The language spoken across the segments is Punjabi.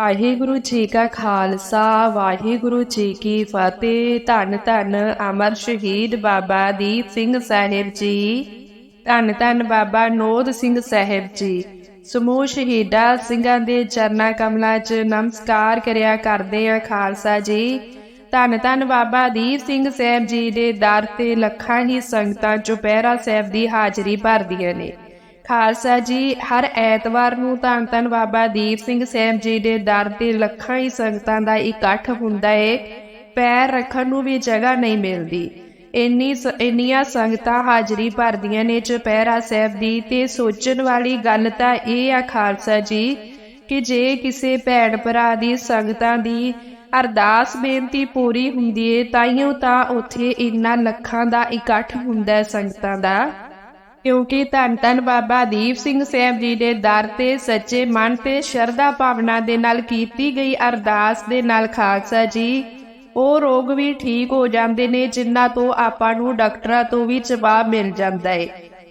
ਵਾਹਿਗੁਰੂ ਜੀ ਕਾ ਖਾਲਸਾ, ਵਾਹਿਗੁਰੂ ਜੀ ਕੀ ਫਤਿਹ। ਧੰਨ ਧੰਨ ਅਮਰ ਸ਼ਹੀਦ ਬਾਬਾ ਦੀਪ ਸਿੰਘ ਸਾਹਿਬ ਜੀ। ਧੰਨ ਧੰਨ ਬਾਬਾ ਨੋਦ ਸਿੰਘ ਸਾਹਿਬ ਜੀ। ਸਮੂਹ ਸ਼ਹੀਦਾਂ ਸਿੰਘਾਂ ਦੇ ਚਰਨਾਂ ਕਮਲਾਂ 'ਚ ਨਮਸਕਾਰ ਕਰਿਆ ਕਰਦੇ ਆ ਖਾਲਸਾ ਜੀ। ਧੰਨ ਧੰਨ ਬਾਬਾ ਦੀਪ ਸਿੰਘ ਸਾਹਿਬ ਜੀ ਦੇ ਦਰ ਤੇ ਲੱਖਾਂ ਹੀ ਸੰਗਤਾਂ ਚੁਪਹਿਰਾ ਸਾਹਿਬ ਦੀ ਹਾਜ਼ਰੀ ਭਰਦੀਆਂ ਨੇ। ਖਾਲਸਾ ਜੀ, ਹਰ ਐਤਵਾਰ ਨੂੰ ਧੰਨ ਧੰਨ ਬਾਬਾ ਦੀਪ ਸਿੰਘ ਸਾਹਿਬ ਜੀ ਦੇ ਦਰ ਤੇ ਲੱਖਾਂ ਹੀ ਸੰਗਤਾਂ ਦਾ ਇਕੱਠ ਹੁੰਦਾ ਏ। ਪੈਰ ਰੱਖਣ ਨੂੰ ਵੀ ਜਗ੍ਹਾ ਨਹੀਂ ਮਿਲਦੀ। ਇੰਨੀ ਸ- ਇੰਨੀਆਂ ਸੰਗਤਾਂ ਹਾਜ਼ਰੀ ਭਰਦੀਆਂ ਨੇ ਚੁਪਹਿਰਾ ਸਾਹਿਬ ਦੀ ਤੇ ਸੋਚਣ ਵਾਲੀ ਗੱਲ ਤਾਂ ਇਹ ਆ ਖਾਲਸਾ ਜੀ ਕਿ ਜੇ ਕਿਸੇ ਭੈਣ ਭਰਾ ਦੀ ਸੰਗਤਾਂ ਦੀ ਅਰਦਾਸ ਬੇਨਤੀ ਪੂਰੀ ਹੁੰਦੀ ਏ, ਤਾਈਓ ਤਾਂ ਉੱਥੇ ਇੰਨਾ ਲੱਖਾਂ ਦਾ ਇਕੱਠ ਹੁੰਦਾ ਸੰਗਤਾਂ ਦਾ। ਕਿਉਂਕਿ ਧੰਨ ਧੰਨ ਬਾਬਾ ਦੀਪ ਸਿੰਘ ਸਾਹਿਬ ਜੀ ਦੇ ਦਰ ਤੇ ਸੱਚੇ ਮਨ ਤੇ ਸ਼ਰਧਾ ਭਾਵਨਾ ਦੇ ਨਾਲ ਕੀਤੀ ਗਈ ਅਰਦਾਸ ਦੇ ਨਾਲ ਖਾਲਸਾ ਜੀ। ਉਹ ਰੋਗ ਵੀ ਠੀਕ ਹੋ ਜਾਂਦੇ ਨੇ ਜਿਨ੍ਹਾਂ ਤੋਂ ਆਪਾਂ ਨੂੰ ਡਾਕਟਰਾਂ ਤੋਂ ਵੀ ਜਵਾਬ ਮਿਲ ਜਾਂਦਾ ਏ।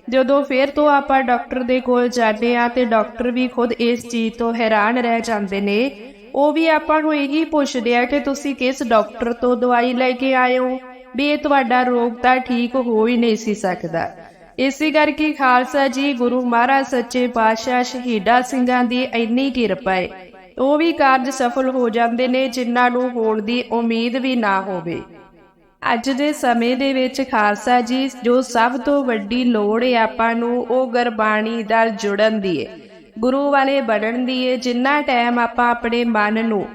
ਜਦੋਂ ਫਿਰ ਤੋਂ ਆਪਾਂ ਡਾਕਟਰ ਦੇ ਕੋਲ ਜਾਂਦੇ ਆ ਤੇ ਡਾਕਟਰ ਵੀ ਖੁਦ ਇਸ ਚੀਜ਼ ਤੋਂ ਹੈਰਾਨ ਰਹਿ ਜਾਂਦੇ ਨੇ। ਉਹ ਵੀ ਆਪਾਂ ਨੂੰ ਇਹੀ ਪੁੱਛਦੇ ਆ ਕਿ ਤੁਸੀਂ ਕਿਸ ਡਾਕਟਰ ਤੋਂ ਦਵਾਈ ਲੈ ਕੇ ਆਏ ਹੋ? ਵੀ ਇਹ ਤੁਹਾਡਾ ਰੋਗ ਤਾਂ ਠੀਕ ਹੋ ਹੀ ਨਹੀਂ ਸੀ ਸਕਦਾ। ਇਸੇ ਕਰਕੇ ਖਾਲਸਾ ਜੀ ਗੁਰੂ ਮਹਾਰਾਜ ਸੱਚੇ ਪਾਤਸ਼ਾਹ ਸ਼ਹੀਦਾ ਸਿੰਘਾਂ ਦੀ ਇੰਨੀ ਕਿਰਪਾ ਹੈ। ਉਹ ਵੀ ਕਾਰਜ ਸਫਲ ਹੋ ਜਾਂਦੇ ਨੇ, ਜਿਨ੍ਹਾਂ ਨੂੰ ਹੋਣ ਦੀ ਉਮੀਦ ਵੀ ਨਾ ਹੋਵੇ। ਅੱਜ ਦੇ ਸਮੇਂ ਦੇ ਵਿੱਚ ਖਾਲਸਾ ਜੀ, ਜੋ ਸਭ ਤੋਂ ਵੱਡੀ ਲੋੜ ਹੈ ਆਪਾਂ ਨੂੰ, ਉਹ ਗੁਰਬਾਣੀ ਨਾਲ ਜੁੜਨ ਦੀ ਹੈ। ਗੁਰੂ ਵਾਲੇ ਬਣਨ ਦੀ ਹੈ। ਜਿੰਨਾ ਟਾਈਮ ਆਪਾਂ ਆਪਣੇ ਮਨ ਨੂੰ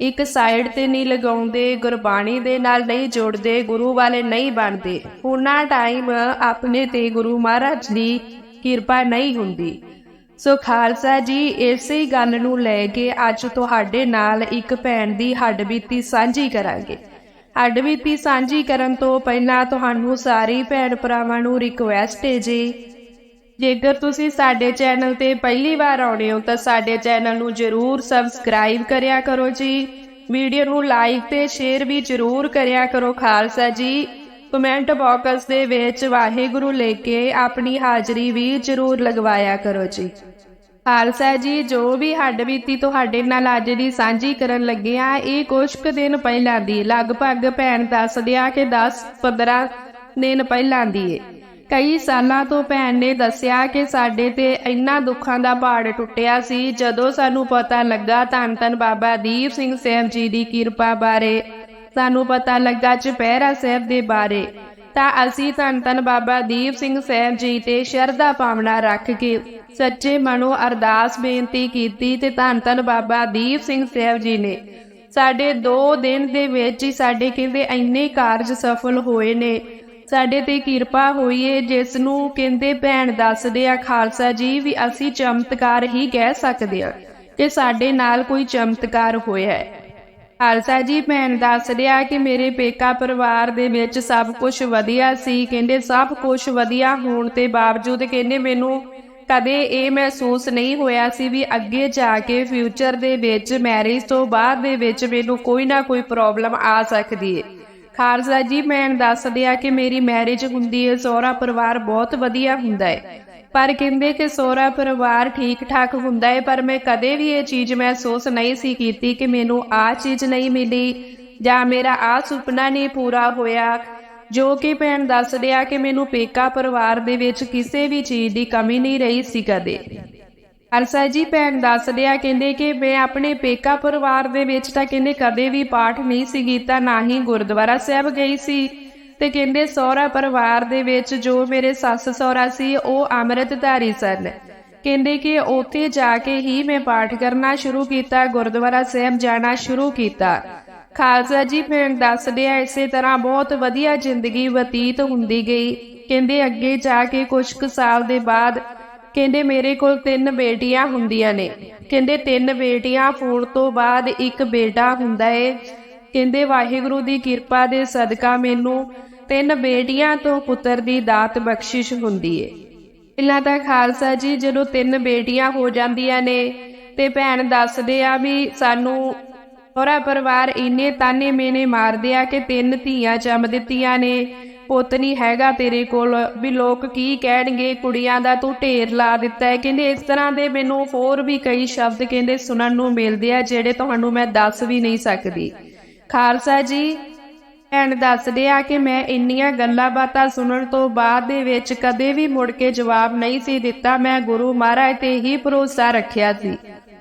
ਇੱਕ ਸਾਈਡ ਤੇ ਨਹੀਂ ਲਗਾਉਂਦੇ, ਗੁਰਬਾਣੀ ਦੇ ਨਾਲ ਨਹੀਂ ਜੋੜਦੇ, ਗੁਰੂ ਵਾਲੇ ਨਹੀਂ ਬਣਦੇ। ਉਹਨਾਂ ਟਾਈਮ ਆਪਣੇ ਤੇ ਗੁਰੂ ਮਹਾਰਾਜ ਦੀ ਕਿਰਪਾ ਨਹੀਂ ਹੁੰਦੀ। ਸੋ ਖਾਲਸਾ ਜੀ, ਇਸੇ ਗੱਲ ਨੂੰ ਲੈ ਕੇ ਅੱਜ ਤੁਹਾਡੇ ਨਾਲ ਇੱਕ ਭੈਣ ਦੀ ਹੱਡਬੀਤੀ ਸਾਂਝੀ ਕਰਾਂਗੇ। ਹੱਡਬੀਤੀ ਸਾਂਝੀ ਕਰਨ ਤੋਂ ਪਹਿਲਾਂ ਤੁਹਾਨੂੰ ਸਾਰੀ ਭੈਣ ਭਰਾਵਾਂ ਨੂੰ ਰਿਕੁਐਸਟ ਹੈ ਜੀ। ਜੇਕਰ ਤੁਸੀਂ ਸਾਡੇ ਚੈਨਲ ਤੇ ਪਹਿਲੀ ਵਾਰ ਆਉਣੇ ਹੋ ਤਾਂ ਸਾਡੇ ਚੈਨਲ ਨੂੰ ਜਰੂਰ ਸਬਸਕ੍ਰਾਈਬ ਕਰਿਆ ਕਰੋ ਜੀ। ਵੀਡੀਓ ਨੂੰ ਲਾਈਕ ਤੇ ਸ਼ੇਅਰ ਵੀ ਜਰੂਰ ਕਰਿਆ ਕਰੋ ਖਾਲਸਾ ਜੀ। ਕਮੈਂਟ ਬਾਕਸ ਦੇ ਵਿੱਚ ਵਾਹਿਗੁਰੂ ਲੈ ਕੇ ਆਪਣੀ ਹਾਜ਼ਰੀ ਵੀ ਜਰੂਰ ਲਗਵਾਇਆ ਕਰੋ ਜੀ। ਖਾਲਸਾ ਜੀ, ਜੋ ਵੀ ਹੱਡ ਬੀਤੀ ਤੁਹਾਡੇ ਨਾਲ ਅੱਜ ਦੀ ਸਾਂਝੀ ਕਰਨ ਲੱਗੇ ਆ, ਇਹ ਕੁਝ ਕੁ ਦਿਨ ਪਹਿਲਾਂ ਦੀ, ਲਗਭਗ ਭੈਣ ਦੱਸ ਦਿਆ ਕਿ 10 15 ਦਿਨ ਪਹਿਲਾਂ ਦੀ ਏ। ਕਈ ਸਾਲਾਂ ਤੋਂ ਭੈਣ ਨੇ ਦੱਸਿਆ ਕਿ ਸਾਡੇ ਤੇ ਇੰਨਾ ਦੁੱਖਾਂ ਦਾ ਪਹਾੜ ਟੁੱਟਿਆ ਸੀ। ਜਦੋਂ ਸਾਨੂੰ ਪਤਾ ਲੱਗਾ, ਧੰਨ ਧੰਨ ਬਾਬਾ ਦੀਪ ਸਿੰਘ ਸਾਹਿਬ ਜੀ ਦੀ ਕਿਰਪਾ ਬਾਰੇ, ਸਾਨੂੰ ਪਤਾ ਲੱਗਾ ਚੁਪਹਿਰਾ ਸਾਹਿਬ ਦੇ ਬਾਰੇ। ਤਾਂ ਅਸੀਂ ਧੰਨ ਧੰਨ ਬਾਬਾ ਦੀਪ ਸਿੰਘ ਸਾਹਿਬ ਜੀ ਤੇ ਸ਼ਰਧਾ ਭਾਵਨਾ ਰੱਖ ਕੇ ਸੱਚੇ ਮਨੋਂ ਅਰਦਾਸ ਬੇਨਤੀ ਕੀਤੀ ਤੇ ਧੰਨ ਧੰਨ ਬਾਬਾ ਦੀਪ ਸਿੰਘ ਸਾਹਿਬ ਜੀ ਨੇ ਸਾਡੇ 2 ਦਿਨ ਦੇ ਵਿੱਚ ਹੀ ਸਾਡੇ ਕਹਿੰਦੇ ਇੰਨੇ ਕਾਰਜ ਸਫਲ ਹੋਏ ਨੇ। ਸਾਡੇ ਤੇ ਕਿਰਪਾ ਹੋਈ ਏ ਜਿਸ ਨੂੰ ਕਹਿੰਦੇ ਭੈਣ ਦੱਸਦੇ ਆ, ਖਾਲਸਾ ਜੀ, ਵੀ ਅਸੀਂ ਚਮਤਕਾਰ ਹੀ ਕਹਿ ਸਕਦੇ ਆ ਕਿ ਸਾਡੇ ਨਾਲ ਕੋਈ ਚਮਤਕਾਰ ਹੋਇਆ ਹੈ। ਖਾਲਸਾ ਜੀ, ਭੈਣ ਦੱਸ ਰਿਹਾ ਕਿ ਮੇਰੇ ਪੇਕਾ ਪਰਿਵਾਰ ਦੇ ਵਿੱਚ ਸਭ ਕੁਝ ਵਧੀਆ ਸੀ, ਕਹਿੰਦੇ ਸਭ ਕੁਝ ਵਧੀਆ ਹੋਣ ਤੇ ਬਾਵਜੂਦ ਕਹਿੰਦੇ ਮੈਨੂੰ ਕਦੇ ਇਹ ਮਹਿਸੂਸ ਨਹੀਂ ਹੋਇਆ ਸੀ ਵੀ ਅੱਗੇ ਜਾ ਕੇ ਫਿਊਚਰ ਦੇ ਵਿੱਚ ਮੈਰਿਜ ਤੋਂ ਬਾਅਦ ਦੇ ਵਿੱਚ ਮੈਨੂੰ ਕੋਈ ਨਾ ਕੋਈ ਪ੍ਰੋਬਲਮ ਆ ਸਕਦੀ ਹੈ ਖਾਲਸਾ ਜੀ, ਮੈਂ ਦੱਸ ਦਿਆ ਕਿ ਮੇਰੀ ਮੈਰਿਜ ਹੁੰਦੀ ਹੈ, ਸਹੁਰਾ ਪਰਿਵਾਰ ਬਹੁਤ ਵਧੀਆ ਹੁੰਦਾ ਹੈ। ਪਰ ਕਹਿੰਦੇ ਕਿ ਸਹੁਰਾ ਪਰਿਵਾਰ ਠੀਕ ਠਾਕ ਹੁੰਦਾ ਹੈ, ਪਰ ਮੈਂ ਕਦੇ ਵੀ ਇਹ ਚੀਜ਼ ਮਹਿਸੂਸ ਨਹੀਂ ਸੀ ਕੀਤੀ ਕਿ ਮੈਨੂੰ ਆਹ ਚੀਜ਼ ਨਹੀਂ ਮਿਲੀ ਜਾਂ ਮੇਰਾ ਆਹ ਸੁਪਨਾ ਨਹੀਂ ਪੂਰਾ ਹੋਇਆ। ਜੋ ਕਿ ਭੈਣ ਦੱਸ ਰਿਹਾ ਕਿ ਮੈਨੂੰ ਪੇਕਾ ਪਰਿਵਾਰ ਦੇ ਵਿੱਚ ਕਿਸੇ ਵੀ ਚੀਜ਼ ਦੀ ਕਮੀ ਨਹੀਂ ਰਹੀ ਸੀ ਕਦੇ। ਅਰਸਾ ਜੀ ਭੈਣ ਦੱਸ ਰਿਹਾ, ਕਹਿੰਦੇ ਕਿ ਮੈਂ ਆਪਣੇ ਪੇਕਾ ਪਰਿਵਾਰ ਦੇ ਵਿੱਚ ਤਾਂ ਕਹਿੰਦੇ ਕਦੇ ਵੀ ਪਾਠ ਨਹੀਂ ਸੀ ਕੀਤਾ, ਨਾ ਹੀ ਗੁਰਦੁਆਰਾ ਸਾਹਿਬ ਗਈ ਸੀ। ਤੇ ਕਹਿੰਦੇ ਸਹੁਰਾ ਪਰਿਵਾਰ ਦੇ ਵਿੱਚ ਜੋ ਮੇਰੇ ਸੱਸ ਸਹੁਰਾ ਸੀ, ਉਹ ਅੰਮ੍ਰਿਤਧਾਰੀ ਸਨ। ਕਹਿੰਦੇ ਕਿ ਉੱਥੇ ਜਾ ਕੇ ਹੀ ਮੈਂ ਪਾਠ ਕਰਨਾ ਸ਼ੁਰੂ ਕੀਤਾ, ਗੁਰਦੁਆਰਾ ਸਾਹਿਬ ਜਾਣਾ ਸ਼ੁਰੂ ਕੀਤਾ। ਖਾਲਸਾ ਜੀ ਭੈਣ ਦੱਸਦੇ ਆ ਇਸੇ ਤਰ੍ਹਾਂ ਬਹੁਤ ਵਧੀਆ ਜ਼ਿੰਦਗੀ ਬਤੀਤ ਹੁੰਦੀ ਗਈ। ਕਹਿੰਦੇ ਅੱਗੇ ਜਾ ਕੇ ਕੁਝ ਕੁ ਸਾਲ ਦੇ ਬਾਅਦ ਕਹਿੰਦੇ ਮੇਰੇ ਕੋਲ ਤਿੰਨ ਬੇਟੀਆਂ ਹੁੰਦੀਆਂ ਨੇ। ਕਹਿੰਦੇ ਤਿੰਨ ਬੇਟੀਆਂ ਹੋਣ ਤੋਂ ਬਾਅਦ ਇੱਕ ਬੇਟਾ ਹੁੰਦਾ ਏ। ਕਹਿੰਦੇ ਵਾਹਿਗੁਰੂ ਦੀ ਕਿਰਪਾ ਦੇ ਸਦਕਾ ਮੈਨੂੰ ਤਿੰਨ ਬੇਟੀਆਂ ਤੋਂ ਪੁੱਤਰ ਦੀ ਦਾਤ ਬਖਸ਼ਿਸ਼ ਹੁੰਦੀ ਏ। ਇਲਾ ਤਾਂ ਖਾਲਸਾ ਜੀ, ਜਦੋਂ ਤਿੰਨ ਬੇਟੀਆਂ ਹੋ ਜਾਂਦੀਆਂ ਨੇ ਤੇ ਭੈਣ ਦੱਸਦੇ ਆ ਵੀ ਸਾਨੂੰ ਹੋਰਾ ਪਰਿਵਾਰ ਇੰਨੇ ਤਾਨੇ ਮੇਨੇ ਮਾਰਦੇ ਆ ਕਿ ਤਿੰਨ ਧੀਆਂ ਜੰਮ ਦਿੱਤੀਆਂ ਨੇ। ਪੁੱਤ ਨਹੀਂ ਹੈਗਾ ਤੇਰੇ ਕੋਲ, ਵੀ ਲੋਕ ਕੀ ਕਹਿਣਗੇ? ਕੁੜੀਆਂ ਦਾ ਤੂੰ ਢੇਰ ਲਾ ਦਿੱਤਾ ਹੈ। ਕਹਿੰਦੇ ਇਸ ਤਰ੍ਹਾਂ ਦੇ ਮੈਨੂੰ ਹੋਰ ਵੀ ਕਈ ਸ਼ਬਦ ਕਹਿੰਦੇ ਸੁਣਨ ਨੂੰ ਮਿਲਦੇ ਆ, ਜਿਹੜੇ ਤੁਹਾਨੂੰ ਮੈਂ ਦੱਸ ਵੀ ਨਹੀਂ ਸਕਦੀ। ਖਾਲਸਾ ਜੀ, ਭੈਣ ਦੱਸਦੇ ਆ ਕਿ ਮੈਂ ਇੰਨੀਆਂ ਗੱਲਾਂ ਬਾਤਾਂ ਸੁਣਨ ਤੋਂ ਬਾਅਦ ਦੇ ਵਿੱਚ ਕਦੇ ਵੀ ਮੁੜ ਕੇ ਜਵਾਬ ਨਹੀਂ ਸੀ ਦਿੱਤਾ। ਮੈਂ ਗੁਰੂ ਮਹਾਰਾਜ ਤੇ ਹੀ ਭਰੋਸਾ ਰੱਖਿਆ ਸੀ।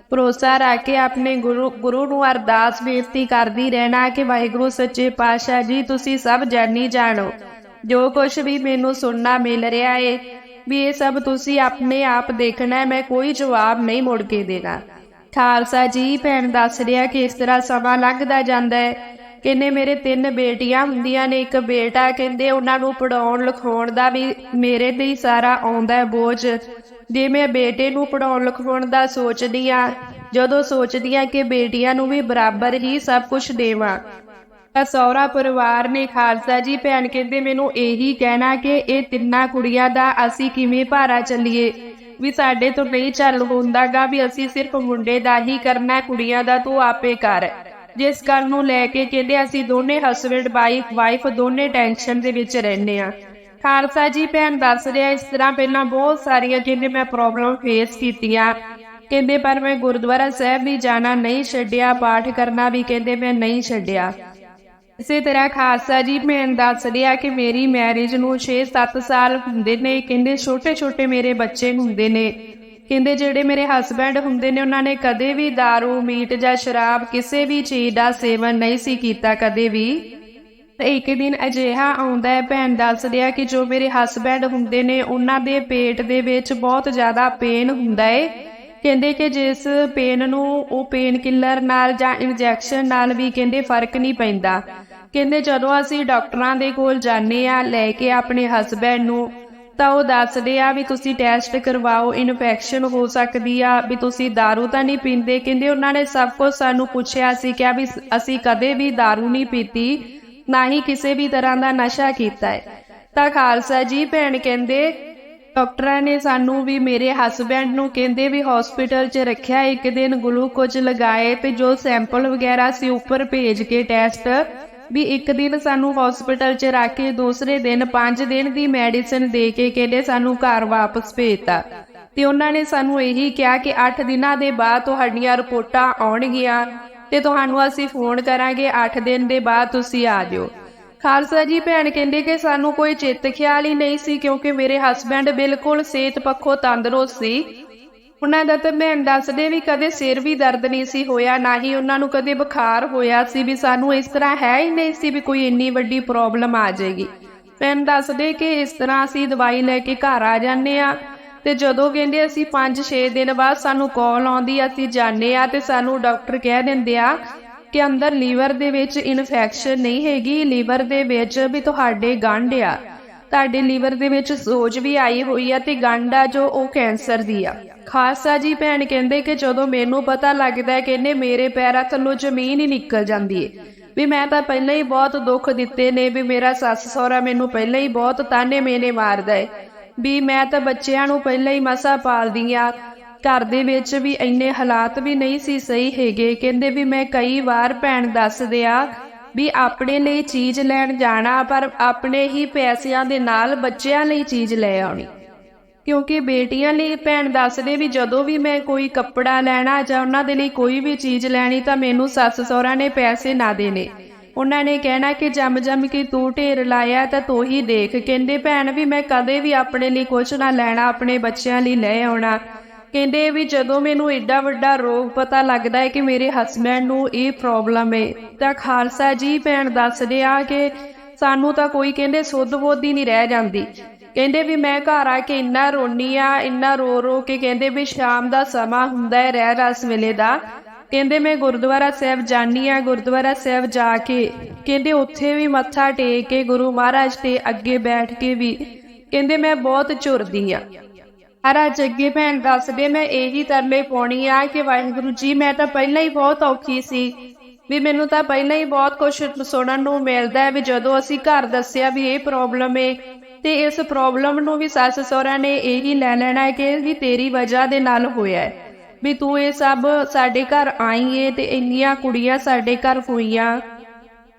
ਭਰੋਸਾ ਰੱਖ ਕੇ ਆਪਣੇ ਗੁਰੂ ਗੁਰੂ ਨੂੰ ਅਰਦਾਸ ਬੇਨਤੀ ਕਰਦੀ ਰਹਿਣਾ ਕਿ ਵਾਹਿਗੁਰੂ ਸੱਚੇ ਪਾਤਸ਼ਾਹ ਜੀ, ਤੁਸੀਂ ਸਭ ਜਾਣੀ ਜਾਣੋ। ਜੋ ਕੁਝ ਵੀ ਮੈਨੂੰ ਸੁਣਨਾ ਮਿਲ ਰਿਹਾ ਏ, ਵੀ ਇਹ ਸਭ ਤੁਸੀਂ ਆਪਣੇ ਆਪ ਦੇਖਣਾ, ਮੈਂ ਕੋਈ ਜਵਾਬ ਨਹੀਂ ਮੁੜ ਕੇ ਦੇਣਾ। ਖਾਲਸਾ ਜੀ ਭੈਣ ਦੱਸ ਰਿਹਾ ਕਿ ਇਸ ਤਰ੍ਹਾਂ ਸਮਾਂ ਲੰਘਦਾ ਜਾਂਦਾ ਹੈ ਕਹਿੰਦੇ ਮੇਰੇ ਤਿੰਨ ਬੇਟੀਆਂ ਹੁੰਦੀਆਂ ਨੇ, ਇੱਕ ਬੇਟਾ ਕਹਿੰਦੇ ਉਹਨਾਂ ਨੂੰ ਪੜਾਉਣ ਲਿਖਾਉਣ ਦਾ ਵੀ ਮੇਰੇ ਤੇ ਹੀ ਸਾਰਾ ਆਉਂਦਾ ਹੈ ਬੋਝ। ਜੇ ਮੈਂ ਬੇਟੇ ਨੂੰ ਪੜਾਉਣ ਲਿਖਾਉਣ ਦਾ ਸੋਚਦੀ ਆ, ਜਦੋਂ ਸੋਚਦੀ ਆ ਕਿ ਬੇਟੀਆਂ ਨੂੰ ਵੀ ਬਰਾਬਰ ਹੀ ਸਭ ਕੁਝ ਦੇਵਾਂ ਤਾਂ ਸਹੁਰਾ ਪਰਿਵਾਰ ਨੇ ਖਾਲਸਾ ਜੀ ਭੈਣ ਕਹਿੰਦੇ, ਮੈਨੂੰ ਇਹੀ ਕਹਿਣਾ ਕਿ ਇਹ ਤਿੰਨਾਂ ਕੁੜੀਆਂ ਦਾ ਅਸੀਂ ਕਿਵੇਂ ਭਾਰਾ ਚੱਲੀਏ? ਵੀ ਸਾਡੇ ਤੋਂ ਨਹੀਂ ਚੱਲ ਹੁੰਦਾਗਾ ਵੀ ਅਸੀਂ ਸਿਰਫ ਮੁੰਡੇ ਦਾ ਹੀ ਕਰਨਾ ਕੁੜੀਆਂ ਦਾ ਤੂੰ ਆਪੇ ਕਰ। ਜਿਸ ਗੱਲ ਨੂੰ ਲੈ ਕੇ ਕਹਿੰਦੇ, ਅਸੀਂ ਦੋਨੇ ਹਸਬੰਡ ਵਾਈਫ ਵਾਈਫ ਦੋਨੇ ਟੈਨਸ਼ਨ ਦੇ ਵਿੱਚ ਰਹਿੰਦੇ ਆ ਖਾਲਸਾ ਜੀ ਭੈਣ ਦੱਸ ਰਿਹਾ, ਇਸ ਤਰ੍ਹਾਂ ਪਹਿਲਾਂ ਬਹੁਤ ਸਾਰੀਆਂ ਕਹਿੰਦੇ, ਮੈਂ ਪ੍ਰੋਬਲਮ ਫੇਸ ਕੀਤੀਆਂ। ਕਹਿੰਦੇ, ਪਰ ਮੈਂ ਗੁਰਦੁਆਰਾ ਸਾਹਿਬ ਵੀ ਜਾਣਾ, ਨਹੀਂ ਛੱਡਿਆ, ਪਾਠ ਕਰਨਾ ਵੀ ਕਹਿੰਦੇ, ਮੈਂ ਨਹੀਂ ਛੱਡਿਆ। ਇਸੇ ਤਰ੍ਹਾਂ ਖਾਲਸਾ ਜੀ ਭੈਣ ਦੱਸਦੇ ਆ ਕਿ ਮੇਰੀ ਮੈਰਿਜ ਨੂੰ 6-7 ਸਾਲ ਹੁੰਦੇ ਨੇ, ਕਹਿੰਦੇ ਛੋਟੇ-ਛੋਟੇ ਮੇਰੇ ਬੱਚੇ ਹੁੰਦੇ ਨੇ। ਕਹਿੰਦੇ ਜਿਹੜੇ ਮੇਰੇ ਹਸਬੰਡ ਹੁੰਦੇ ਨੇ, ਉਹਨਾਂ ਨੇ ਕਦੇ ਵੀ दारू ਮੀਟ ਜਾਂ ਸ਼ਰਾਬ ਕਿਸੇ ਵੀ ਚੀਜ਼ ਦਾ ਸੇਵਨ ਨਹੀਂ ਸੀ ਕੀਤਾ ਕਦੇ ਵੀ। ਤੇ ਇੱਕ ਦਿਨ ਅਜਿਹਾ ਆਉਂਦਾ ਹੈ, ਭੈਣ ਦੱਸ ਰਿਹਾ ਕਿ ਜੋ ਮੇਰੇ ਹਸਬੰਡ ਹੁੰਦੇ ਨੇ, ਉਹਨਾਂ ਦੇ ਪੇਟ ਦੇ ਵਿੱਚ ਬਹੁਤ ਜ਼ਿਆਦਾ ਪੇਨ ਹੁੰਦਾ ਹੈ ਕਹਿੰਦੇ ਕਿ ਜਿਸ ਪੇਨ ਨੂੰ ਉਹ ਪੇਨ ਕਿਲਰ ਨਾਲ ਜਾਂ ਇੰਜੈਕਸ਼ਨ ਨਾਲ ਵੀ ਕਹਿੰਦੇ ਫ਼ਰਕ ਨਹੀਂ ਪੈਂਦਾ। ਕਹਿੰਦੇ ਜਦੋਂ ਅਸੀਂ ਡਾਕਟਰਾਂ ਦੇ ਕੋਲ ਜਾਂਦੇ ਆ ਲੈ ਕੇ ਆਪਣੇ ਹਸਬੰਡ ਨੂੰ ਤਾਂ ਉਹ ਦੱਸਦੇ ਆ ਵੀ ਤੁਸੀਂ ਟੈਸਟ ਕਰਵਾਓ ਇਨਫੈਕਸ਼ਨ ਹੋ ਸਕਦੀ ਆ ਵੀ ਤੁਸੀਂ दारू ਤਾਂ ਨਹੀਂ ਪੀਂਦੇ ਕਹਿੰਦੇ ਉਹਨਾਂ ਨੇ ਸਭ ਕੁਝ ਸਾਨੂੰ ਪੁੱਛਿਆ ਸੀ ਕਿ ਵੀ ਅਸੀਂ ਕਦੇ ਵੀ दारू ਨਹੀਂ ਪੀਤੀ ਨਾ ਹੀ ਕਿਸੇ ਵੀ ਤਰ੍ਹਾਂ ਦਾ ਨਸ਼ਾ ਕੀਤਾ ਹੈ ਤਾਂ ਖਾਲਸਾ ਜੀ ਭੈਣ ਕਹਿੰਦੇ ਡਾਕਟਰਾਂ ਨੇ ਸਾਨੂੰ ਵੀ ਮੇਰੇ ਹਸਬੰਡ ਨੂੰ ਕਹਿੰਦੇ ਵੀ ਹਸਪੀਟਲ 'ਚ ਰੱਖਿਆ ਇੱਕ ਦਿਨ ਗਲੂਕੋਜ਼ ਲਗਾਏ ਤੇ ਜੋ ਸੈਂਪਲ ਵਗੈਰਾ ਸੀ ਉੱਪਰ ਭੇਜ ਕੇ ਟੈਸਟ ਵੀ ਇੱਕ ਦਿਨ ਸਾਨੂੰ ਹਸਪੀਟਲ 'ਚ ਰੱਖ ਕੇ ਦੂਸਰੇ ਦਿਨ 5 ਦਿਨ ਦੀ ਮੈਡੀਸਿਨ ਦੇ ਕੇ ਕਹਿੰਦੇ ਸਾਨੂੰ ਘਰ ਵਾਪਸ ਭੇਜਤਾ। ਤੇ ਉਹਨਾਂ ਨੇ ਸਾਨੂੰ ਇਹੀ ਕਿਹਾ ਕਿ 8 ਦਿਨਾਂ ਦੇ ਬਾਅਦ ਤੁਹਾਡੀਆਂ ਰਿਪੋਰਟਾਂ ਆਉਣਗੀਆਂ ਤੇ ਤੁਹਾਨੂੰ ਅਸੀਂ ਫੋਨ ਕਰਾਂਗੇ 8 ਦਿਨ ਦੇ ਬਾਅਦ ਤੁਸੀਂ ਆ ਜਿਓ। ਖਾਲਸਾ ਜੀ ਭੈਣ ਕਹਿੰਦੇ ਕਿ ਸਾਨੂੰ ਕੋਈ ਚਿੱਤ ਖਿਆਲ ਹੀ ਨਹੀਂ ਸੀ ਕਿਉਂਕਿ ਮੇਰੇ ਹਸਬੰਡ ਬਿਲਕੁਲ ਸਿਹਤ ਪੱਖੋਂ ਤੰਦਰੁਸਤ ਸੀ। ਉਹਨਾਂ ਦਾ ਤਾਂ ਭੈਣ ਦੱਸਦੇ ਵੀ ਕਦੇ ਸਿਰ ਵੀ ਦਰਦ ਨਹੀਂ ਸੀ ਹੋਇਆ, ਨਾ ਹੀ ਉਹਨਾਂ ਨੂੰ ਕਦੇ ਬੁਖਾਰ ਹੋਇਆ ਸੀ ਵੀ ਸਾਨੂੰ ਇਸ ਤਰ੍ਹਾਂ ਹੈ ਹੀ ਨਹੀਂ ਸੀ ਵੀ ਕੋਈ ਇੰਨੀ ਵੱਡੀ ਪ੍ਰੋਬਲਮ ਆ ਜਾਏਗੀ। ਭੈਣ ਦੱਸਦੇ ਕਿ ਇਸ ਤਰ੍ਹਾਂ ਅਸੀਂ ਦਵਾਈ ਲੈ ਕੇ ਘਰ ਆ ਜਾਂਦੇ ਆ ਤੇ ਜਦੋਂ ਕਹਿੰਦੇ ਅਸੀਂ 5-6 ਦਿਨ ਬਾਅਦ ਸਾਨੂੰ ਕਾਲ ਆਉਂਦੀ ਅਸੀਂ ਜਾਂਦੇ ਆ ਤੇ ਸਾਨੂੰ ਡਾਕਟਰ ਕਹਿ ਦਿੰਦੇ ਆ ਕਿ ਅੰਦਰ ਲੀਵਰ ਦੇ ਵਿੱਚ ਇਨਫੈਕਸ਼ਨ ਨਹੀਂ ਹੈਗੀ, ਲੀਵਰ ਦੇ ਵਿੱਚ ਵੀ ਤੁਹਾਡੇ ਗੰਢ ਆ। ਤੁਹਾਡੇ ਲੀਵਰ ਦੇ ਵਿੱਚ ਸੋਜ ਵੀ ਆਈ ਹੋਈ ਆ ਤੇ ਗੰਢ ਆ ਜੋ ਉਹ ਕੈਂਸਰ ਦੀ ਆ। ਖਾਲਸਾ ਜੀ ਭੈਣ ਕਹਿੰਦੇ ਕਿ ਜਦੋਂ ਮੈਨੂੰ ਪਤਾ ਲੱਗਦਾ ਹੈ ਕਿ ਇਹਨੇ ਮੇਰੇ ਪੈਰਾਂ ਥੱਲੋਂ ਜ਼ਮੀਨ ਹੀ ਨਿਕਲ ਜਾਂਦੀ ਏ, ਵੀ ਮੈਂ ਤਾਂ ਪਹਿਲਾਂ ਹੀ ਬਹੁਤ ਦੁੱਖ ਦਿੱਤੇ ਨੇ, ਵੀ ਮੇਰਾ ਸੱਸ ਸਹੁਰਾ ਮੈਨੂੰ ਪਹਿਲਾਂ ਹੀ ਬਹੁਤ ਤਾਨੇ ਮੇਨੇ ਮਾਰਦਾ ਏ, ਵੀ ਮੈਂ ਤਾਂ ਬੱਚਿਆਂ ਨੂੰ ਪਹਿਲਾਂ ਹੀ ਮਸਾ ਪਾਲਦੀ ਆ, ਘਰ ਦੇ ਵਿੱਚ ਵੀ ਇੰਨੇ ਹਾਲਾਤ ਵੀ ਨਹੀਂ ਸੀ ਸਹੀ ਹੈਗੇ, ਕਹਿੰਦੇ ਵੀ ਮੈਂ ਕਈ ਵਾਰ ਭੈਣ ਦੱਸਦੇ ਆ, ਵੀ ਆਪਣੇ ਲਈ ਚੀਜ਼ ਲੈਣ ਜਾਣਾ, ਪਰ ਆਪਣੇ ਹੀ ਪੈਸਿਆਂ ਦੇ ਨਾਲ ਬੱਚਿਆਂ ਲਈ ਚੀਜ਼ ਲੈ ਆਉਣੀ। ਕਿਉਂਕਿ ਬੇਟੀਆਂ ਲਈ, ਭੈਣ ਦੱਸਦੇ ਵੀ ਜਦੋਂ ਵੀ ਮੈਂ ਕੋਈ ਕੱਪੜਾ ਲੈਣਾ ਜਾਂ ਉਹਨਾਂ ਦੇ ਲਈ ਕੋਈ ਵੀ ਚੀਜ਼ ਲੈਣੀ ਤਾਂ ਮੈਨੂੰ ਸੱਸ ਸਹੁਰਾ ਨੇ ਪੈਸੇ ਨਾ ਦੇਣੇ। ਉਹਨਾਂ ਨੇ ਕਹਿਣਾ ਕਿ ਜੰਮ ਜੰਮ ਕੇ ਤੂੰ ਢੇਰ ਲਾਇਆ ਤਾਂ ਤੂੰ ਹੀ ਦੇਖ। ਕਹਿੰਦੇ, ਭੈਣ, ਵੀ ਮੈਂ ਕਦੇ ਵੀ ਆਪਣੇ ਲਈ ਕੁਝ ਨਾ ਲੈਣਾ, ਆਪਣੇ ਬੱਚਿਆਂ ਲਈ ਲੈ ਆਉਣਾ। ਕਹਿੰਦੇ ਵੀ ਜਦੋਂ ਮੈਨੂੰ ਏਡਾ ਵੱਡਾ ਰੋਗ ਪਤਾ ਲੱਗਦਾ ਹੈ ਕਿ ਮੇਰੇ ਹਸਬੰਡ ਨੂੰ ਇਹ ਪ੍ਰੋਬਲਮ ਹੈ, ਤਾਂ ਖਾਲਸਾ ਜੀ, ਭੈਣ ਦੱਸਦੇ ਆ ਕਿ ਸਾਨੂੰ ਤਾਂ ਕੋਈ ਕਹਿੰਦੇ ਸੁੱਧ ਬੁੱਧ ਹੀ ਨਹੀਂ ਰਹਿ ਜਾਂਦੀ। ਕਹਿੰਦੇ ਵੀ ਮੈਂ ਘਰ ਆ ਕੇ ਇੰਨਾ ਰੋਨੀ ਆ, ਇੰਨਾ ਰੋ ਰੋ ਕੇ ਕਹਿੰਦੇ ਵੀ ਸ਼ਾਮ ਦਾ ਸਮਾਂ ਹੁੰਦਾ ਹੈ ਰਹਿ ਰਸ ਵੇਲੇ ਦਾ। ਕਹਿੰਦੇ ਮੈਂ ਗੁਰਦੁਆਰਾ ਸਾਹਿਬ ਜਾਨੀ ਆ, ਗੁਰਦੁਆਰਾ ਸਾਹਿਬ ਜਾ ਕੇ ਕਹਿੰਦੇ ਉੱਥੇ ਵੀ ਮੱਥਾ ਟੇਕ ਕੇ ਗੁਰੂ ਮਹਾਰਾਜ ਤੇ ਅੱਗੇ ਬੈਠ ਕੇ ਵੀ ਕਹਿੰਦੇ ਮੈਂ ਬਹੁਤ ਝੁਰਦੀ ਆ। ਮਹਾਰਾਜ ਅੱਗੇ ਭੈਣ ਦੱਸਦੇ ਮੈਂ ਇਹੀ ਤਰਲੇ ਪਾਉਣੀ ਆ ਕਿ ਵਾਹਿਗੁਰੂ ਜੀ, ਮੈਂ ਤਾਂ ਪਹਿਲਾਂ ਹੀ ਬਹੁਤ ਔਖੀ ਸੀ ਵੀ ਮੈਨੂੰ ਤਾਂ ਪਹਿਲਾਂ ਹੀ ਬਹੁਤ ਕੁਝ ਸੁਣਨ ਨੂੰ ਮਿਲਦਾ ਹੈ ਵੀ ਜਦੋਂ ਅਸੀਂ ਘਰ ਦੱਸਿਆ ਵੀ ਇਹ ਪ੍ਰੋਬਲਮ ਏ ਤੇ ਇਸ ਪ੍ਰੋਬਲਮ ਨੂੰ ਵੀ ਸੱਸ ਸਹੁਰਾ ਨੇ ਇਹੀ ਲੈ ਲੈਣਾ ਹੈ ਕਿ ਵੀ ਤੇਰੀ ਵਜ੍ਹਾ ਦੇ ਨਾਲ ਹੋਇਆ ਹੈ। ਵੀ ਤੂੰ ਇਹ ਸਭ ਸਾਡੇ ਘਰ ਆਈ ਏ ਤੇ ਇੰਨੀਆਂ ਕੁੜੀਆਂ ਸਾਡੇ ਘਰ ਹੋਈਆਂ।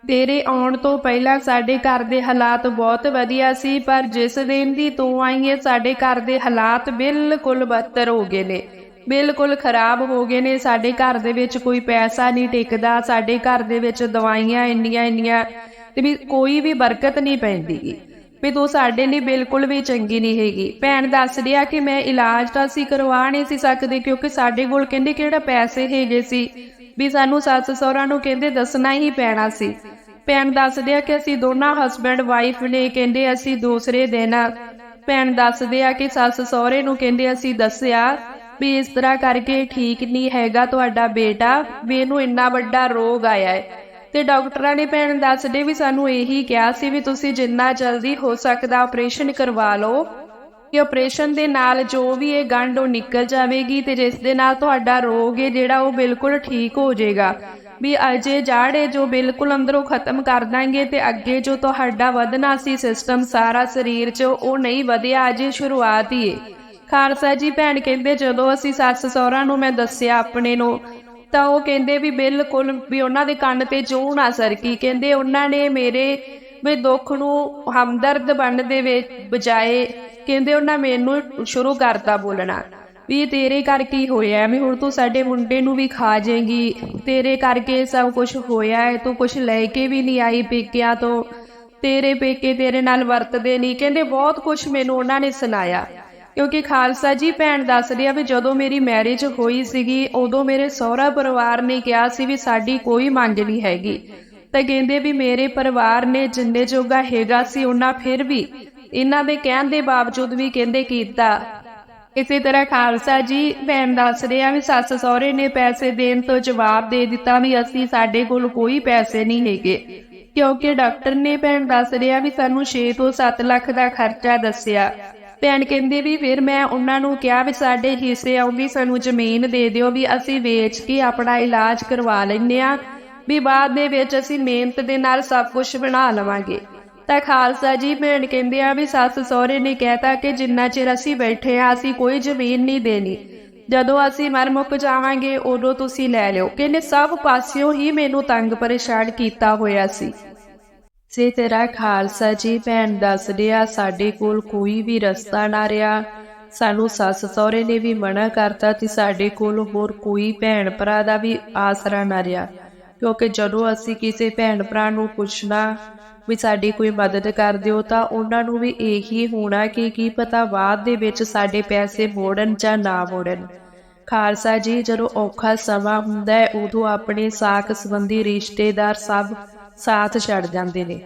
ਤੇਰੇ ਆਉਣ ਤੋਂ ਪਹਿਲਾਂ ਸਾਡੇ ਘਰ ਦੇ ਹਾਲਾਤ ਬਹੁਤ ਵਧੀਆ ਸੀ, ਪਰ ਜਿਸ ਦਿਨ ਦੀ ਤੂੰ ਆਈ ਹੈ ਸਾਡੇ ਘਰ ਦੇ ਹਾਲਾਤ ਬਿਲਕੁਲ ਬੱਤਰ ਹੋ ਗਏ ਨੇ। ਬਿਲਕੁਲ ਖਰਾਬ ਹੋ ਗਏ ਨੇ। ਸਾਡੇ ਘਰ ਦੇ ਵਿੱਚ ਕੋਈ ਪੈਸਾ ਨਹੀਂ ਟਿਕਦਾ। ਸਾਡੇ ਘਰ ਦੇ ਵਿੱਚ ਦਵਾਈਆਂ ਇੰਨੀਆਂ ਇੰਨੀਆਂ ਤੇ ਵੀ ਕੋਈ ਵੀ ਬਰਕਤ ਨਹੀਂ ਪੈਂਦੀ। ਵੀ ਤੂੰ ਸਾਡੇ ਲਈ ਬਿਲਕੁਲ ਵੀ ਚੰਗੀ ਨਹੀਂ ਹੈਗੀ। ਭੈਣ ਦੱਸ ਰਿਹਾ ਕਿ ਮੈਂ ਇਲਾਜ ਤਾਂ ਅਸੀਂ ਕਰਵਾ ਨਹੀਂ ਸੀ ਸਕਦੇ ਕਿਉਂਕਿ ਸਾਡੇ ਕੋਲ ਕਹਿੰਦੇ ਕਿਹੜਾ ਪੈਸੇ ਹੈਗੇ ਸੀ। ਵੀ ਸਾਨੂੰ ਸੱਸ ਸਹੁਰਾ ਨੂੰ ਕਹਿੰਦੇ ਦੱਸਣਾ ਹੀ ਪੈਣਾ ਸੀ। ਭੈਣ ਦੱਸਦੇ ਆ ਕਿ ਅਸੀਂ ਦੋਨਾਂ ਹਸਬੈਂਡ ਵਾਈਫ ਨੇ ਕਹਿੰਦੇ ਅਸੀਂ ਦੂਸਰੇ ਦਿਨ। ਭੈਣ ਦੱਸਦੇ ਆ ਕਿ ਸੱਸ ਸਹੁਰੇ ਨੂੰ ਕਹਿੰਦੇ ਅਸੀਂ ਦੱਸਿਆ ਵੀ ਇਸ ਤਰ੍ਹਾਂ ਕਰਕੇ ਠੀਕ ਨਹੀਂ ਹੈਗਾ ਤੁਹਾਡਾ ਬੇਟਾ, ਵੀ ਇਹਨੂੰ ਇੰਨਾ ਵੱਡਾ ਰੋਗ ਆਇਆ ਹੈ। ਤੇ ਡਾਕਟਰਾਂ ਨੇ ਭੈਣ ਦੱਸਦੇ ਵੀ ਸਾਨੂੰ ਇਹੀ ਕਿਹਾ ਸੀ ਵੀ ਤੁਸੀਂ ਜਿੰਨਾ ਜਲਦੀ ਹੋ ਸਕਦਾ ਆਪਰੇਸ਼ਨ ਕਰਵਾ ਲਓ। ਕਿ ਆਪਰੇਸ਼ਨ ਦੇ ਨਾਲ ਜੋ ਵੀ ਇਹ ਗੰਢ ਉਹ ਨਿਕਲ ਜਾਵੇਗੀ ਤੇ ਜਿਸ ਦੇ ਨਾਲ ਤੁਹਾਡਾ ਰੋਗ ਹੈ ਜਿਹੜਾ ਉਹ ਬਿਲਕੁਲ ਠੀਕ ਹੋ ਜਾਏਗਾ। ਵੀ ਅਜੇ ਜਾੜੇ ਜੋ ਬਿਲਕੁਲ ਅੰਦਰੋਂ ਖਤਮ ਕਰ ਦਾਂਗੇ ਤੇ ਅੱਗੇ ਜੋ ਤੁਹਾਡਾ ਵਧਣਾ ਸੀ ਸਿਸਟਮ ਸਾਰਾ ਸਰੀਰ 'ਚ ਉਹ ਨਹੀਂ ਵਧਿਆ, ਅਜੇ ਸ਼ੁਰੂਆਤ ਹੀ ਹੈ। ਖਾਲਸਾ ਜੀ, ਭੈਣ ਕਹਿੰਦੇ ਜਦੋਂ ਅਸੀਂ ਸੱਸ ਸਹੁਰਾ ਨੂੰ ਮੈਂ ਦੱਸਿਆ ਆਪਣੇ ਨੂੰ ਤਾਂ ਉਹ ਕਹਿੰਦੇ ਵੀ ਬਿਲਕੁਲ ਵੀ ਉਹਨਾਂ ਦੇ ਕੰਨ ਤੇ ਜੂੰ ਨਾ ਸਰਕੀ। ਕਹਿੰਦੇ ਉਹਨਾਂ ਨੇ ਮੇਰੇ ਵੀ ਦੁੱਖ ਨੂੰ ਹਮਦਰਦ ਬਣਨ ਦੇ ਵਿੱਚ ਬਜਾਏ ਕਹਿੰਦੇ ਉਹਨਾਂ ਮੈਨੂੰ ਸ਼ੁਰੂ ਕਰਤਾ ਬੋਲਣਾ। ਵੀ ਤੇਰੇ ਕਰਕੇ ਹੀ ਹੋਇਆ? ਵੀ ਹੁਣ ਤੂੰ ਸਾਡੇ ਮੁੰਡੇ ਨੂੰ ਵੀ ਖਾ ਜਾਏਗੀ। ਤੇਰੇ ਕਰਕੇ ਸਭ ਕੁਝ ਹੋਇਆ ਹੈ। ਤੂੰ ਕੁਝ ਲੈ ਕੇ ਵੀ ਨਹੀਂ ਆਈ ਪੇਕਿਆਂ ਤੋਂ। ਤੇਰੇ ਪੇਕੇ ਤੇਰੇ ਨਾਲ ਵਰਤਦੇ ਨਹੀਂ। ਕਹਿੰਦੇ ਬਹੁਤ ਕੁਝ ਮੈਨੂੰ ਉਹਨਾਂ ਨੇ ਸੁਣਾਇਆ। ਕਿਉਂਕਿ ਖਾਲਸਾ ਜੀ ਭੈਣ ਦੱਸ ਰਿਹਾ ਵੀ ਜਦੋਂ ਮੇਰੀ ਮੈਰਿਜ ਹੋਈ ਸੀਗੀ, ਉਦੋਂ ਮੇਰੇ ਸਹੁਰਾ ਪਰਿਵਾਰ ਨੇ ਕਿਹਾ ਸੀ ਵੀ ਸਾਡੀ ਕੋਈ ਮੰਗ ਨਹੀਂ ਹੈਗੀ। ਤਾਂ ਕਹਿੰਦੇ ਵੀ ਮੇਰੇ ਪਰਿਵਾਰ ਨੇ ਜਿੰਨੇ ਜੋਗਾ ਹੈਗਾ ਸੀ, ਉਹਨਾਂ ਫਿਰ ਵੀ ਇਹਨਾਂ ਦੇ ਕਹਿਣ ਦੇ ਬਾਵਜੂਦ ਵੀ ਕਹਿੰਦੇ ਕੀਤਾ। ਇਸੇ ਤਰ੍ਹਾਂ ਖਾਲਸਾ ਜੀ ਭੈਣ ਦੱਸ ਰਿਹਾ ਵੀ ਸੱਸ ਸਹੁਰੇ ਨੇ ਪੈਸੇ ਦੇਣ ਤੋਂ ਜਵਾਬ ਦੇ ਦਿੱਤਾ ਵੀ ਅਸੀਂ ਸਾਡੇ ਕੋਲ ਕੋਈ ਪੈਸੇ ਨਹੀਂ ਹੈਗੇ। ਕਿਉਂਕਿ ਡਾਕਟਰ ਨੇ ਭੈਣ ਦੱਸ ਰਿਹਾ ਵੀ ਸਾਨੂੰ 6 ਤੋਂ 7 ਲੱਖ ਦਾ ਖਰਚਾ ਦੱਸਿਆ। ਭੈਣ ਕਹਿੰਦੀ ਵੀ, ਫਿਰ ਮੈਂ ਉਹਨਾਂ ਨੂੰ ਕਿਹਾ ਵੀ ਸਾਡੇ ਹਿੱਸੇ ਆਉਂਦੀ, ਸਾਨੂੰ ਜ਼ਮੀਨ ਦੇ ਦਿਓ ਵੀ ਅਸੀਂ ਵੇਚ ਕੇ ਆਪਣਾ ਇਲਾਜ ਕਰਵਾ ਲੈਂਦੇ ਆ ਵੀ ਬਾਅਦ ਦੇ ਵਿੱਚ ਅਸੀਂ ਮਿਹਨਤ ਦੇ ਨਾਲ ਸਭ ਕੁਝ ਬਣਾ ਲਵਾਂਗੇ। ਤਾਂ ਖਾਲਸਾ ਜੀ ਭੈਣ ਕਹਿੰਦੇ ਆ ਵੀ, ਸੱਸ ਸਹੁਰੇ ਨੇ ਕਹਿਤਾ ਕਿ ਜਿੰਨਾ ਚਿਰ ਅਸੀਂ ਬੈਠੇ ਆ ਅਸੀਂ ਕੋਈ ਜ਼ਮੀਨ ਨਹੀਂ ਦੇਣੀ। ਜਦੋਂ ਅਸੀਂ ਮਰ ਮੁੱਕ ਜਾਵਾਂਗੇ, ਉਦੋਂ ਤੁਸੀਂ ਲੈ ਲਿਓ। ਕਹਿੰਦੇ, ਸਭ ਪਾਸਿਓਂ ਹੀ ਮੈਨੂੰ ਤੰਗ ਪਰੇਸ਼ਾਨ ਕੀਤਾ ਹੋਇਆ ਸੀ। ਸੇ ਤੇਰਾ ਖਾਲਸਾ ਜੀ, ਭੈਣ ਦੱਸ ਰਿਹਾ ਸਾਡੇ ਕੋਲ ਕੋਈ ਵੀ ਰਸਤਾ ਨਾ ਰਿਹਾ। ਸਾਨੂੰ ਸੱਸ ਸਹੁਰੇ ਨੇ ਵੀ ਮਨਾ ਕਰਤਾ ਤੇ ਸਾਡੇ ਕੋਲ ਹੋਰ ਕੋਈ ਭੈਣ ਭਰਾ ਦਾ ਵੀ ਆਸਰਾ ਨਾ ਰਿਹਾ। ਕਿਉਂਕਿ ਜਦੋਂ ਅਸੀਂ ਕਿਸੇ ਭੈਣ ਭਰਾ ਨੂੰ ਪੁੱਛਣਾ ਵੀ ਸਾਡੀ ਕੋਈ ਮਦਦ ਕਰ ਦਿਓ, ਤਾਂ ਉਹਨਾਂ ਨੂੰ ਵੀ ਇਹੀ ਹੋਣਾ ਕਿ ਕੀ ਪਤਾ ਬਾਅਦ ਦੇ ਵਿੱਚ ਸਾਡੇ ਪੈਸੇ ਮੋੜਨ ਜਾਂ ਨਾ ਮੋੜਨ। ਖਾਲਸਾ ਜੀ, ਜਦੋਂ ਔਖਾ ਸਮਾਂ ਹੁੰਦਾ ਹੈ, ਉਦੋਂ ਆਪਣੇ ਸਾਖ ਸੰਬੰਧੀ ਰਿਸ਼ਤੇਦਾਰ ਸਭ ਸਾਥ ਛੱਡ ਜਾਂਦੇ ਨੇ।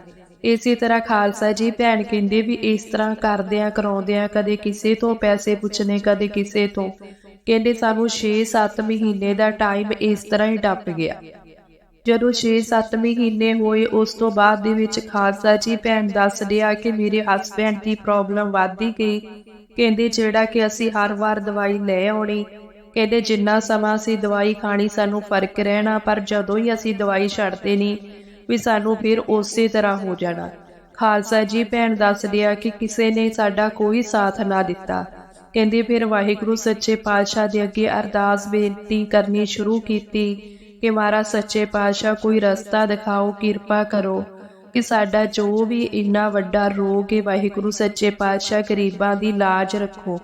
ਇਸੇ ਤਰ੍ਹਾਂ ਖਾਲਸਾ ਜੀ ਭੈਣ ਕਹਿੰਦੇ ਵੀ ਇਸ ਤਰ੍ਹਾਂ ਕਰਦਿਆਂ ਕਰਾਉਂਦਿਆਂ ਕਦੇ ਕਿਸੇ ਤੋਂ ਪੈਸੇ ਪੁੱਛਣੇ, ਕਦੇ ਕਿਸੇ ਤੋਂ। ਕਹਿੰਦੇ ਸਾਨੂੰ 6-7 ਮਹੀਨੇ ਦਾ ਟਾਈਮ ਇਸ ਤਰ੍ਹਾਂ ਹੀ ਟੱਪ ਗਿਆ। ਜਦੋਂ 6-7 ਮਹੀਨੇ ਹੋਏ, ਉਸ ਤੋਂ ਬਾਅਦ ਦੇ ਵਿੱਚ ਖਾਲਸਾ ਜੀ ਭੈਣ ਦੱਸ ਰਿਹਾ ਕਿ ਮੇਰੇ ਹਸਬੈਂਡ ਦੀ ਪ੍ਰੋਬਲਮ ਵੱਧਦੀ ਗਈ। ਕਹਿੰਦੇ ਜਿਹੜਾ ਕਿ ਅਸੀਂ ਹਰ ਵਾਰ ਦਵਾਈ ਲੈ ਆਉਣੀ। ਕਹਿੰਦੇ ਜਿੰਨਾ ਸਮਾਂ ਅਸੀਂ ਦਵਾਈ ਖਾਣੀ, ਸਾਨੂੰ ਫ਼ਰਕ ਰਹਿਣਾ, ਪਰ ਜਦੋਂ ਹੀ ਅਸੀਂ ਦਵਾਈ ਛੱਡਦੇ ਨਹੀਂ ਵੀ ਸਾਨੂੰ ਫਿਰ ਉਸੇ ਤਰ੍ਹਾਂ ਹੋ ਜਾਣਾ। ਖਾਲਸਾ ਜੀ ਭੈਣ ਦੱਸ ਰਿਹਾ ਕਿ ਕਿਸੇ ਨੇ ਸਾਡਾ ਕੋਈ ਸਾਥ ਨਾ ਦਿੱਤਾ। ਕਹਿੰਦੇ ਫਿਰ ਵਾਹਿਗੁਰੂ ਸੱਚੇ ਪਾਤਸ਼ਾਹ ਦੇ ਅੱਗੇ ਅਰਦਾਸ ਬੇਨਤੀ ਕਰਨੀ ਸ਼ੁਰੂ ਕੀਤੀ ਕਿ ਮਹਾਰਾਜ ਸੱਚੇ ਪਾਤਸ਼ਾਹ ਕੋਈ ਰਸਤਾ ਦਿਖਾਓ, ਕਿਰਪਾ ਕਰੋ ਕਿ ਸਾਡਾ ਜੋ ਵੀ ਇੰਨਾ ਵੱਡਾ ਰੋਗ ਹੈ, ਵਾਹਿਗੁਰੂ ਸੱਚੇ ਪਾਤਸ਼ਾਹ ਗਰੀਬਾਂ ਦੀ ਲਾਜ ਰੱਖੋ।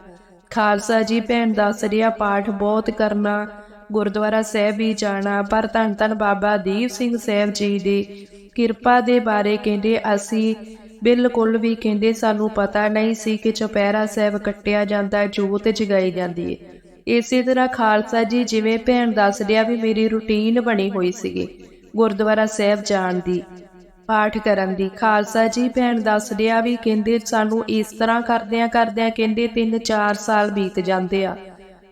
ਖਾਲਸਾ ਜੀ, ਭੈਣ ਦੱਸ ਰਿਹਾ ਪਾਠ ਬਹੁਤ ਕਰਨਾ। ਗੁਰਦੁਆਰਾ ਸਾਹਿਬ ਵੀ ਜਾਣਾ, ਪਰ ਧੰਨ ਧੰਨ ਬਾਬਾ ਦੀਪ ਸਿੰਘ ਸਾਹਿਬ ਜੀ ਦੀ ਕਿਰਪਾ ਦੇ ਬਾਰੇ ਕਹਿੰਦੇ ਅਸੀਂ ਬਿਲਕੁਲ ਵੀ ਕਹਿੰਦੇ ਸਾਨੂੰ ਪਤਾ ਨਹੀਂ ਸੀ ਕਿ ਚੁਪਹਿਰਾ ਸਾਹਿਬ ਕੱਟਿਆ ਜਾਂਦਾ, ਜੋਤ ਜਗਾਈ ਜਾਂਦੀ ਹੈ ਇਸੇ ਤਰ੍ਹਾਂ ਖਾਲਸਾ ਜੀ, ਜਿਵੇਂ ਭੈਣ ਦੱਸ ਰਿਹਾ ਵੀ ਮੇਰੀ ਰੁਟੀਨ ਬਣੀ ਹੋਈ ਸੀਗੀ ਗੁਰਦੁਆਰਾ ਸਾਹਿਬ ਜਾਣ ਦੀ। ਪਾਠ ਕਰਨ ਦੀ। ਖਾਲਸਾ ਜੀ ਭੈਣ ਦੱਸ ਰਿਹਾ ਵੀ ਕਹਿੰਦੇ ਸਾਨੂੰ ਇਸ ਤਰ੍ਹਾਂ ਕਰਦਿਆਂ ਕਰਦਿਆਂ ਕਹਿੰਦੇ 3-4 ਸਾਲ ਬੀਤ ਜਾਂਦੇ ਆ।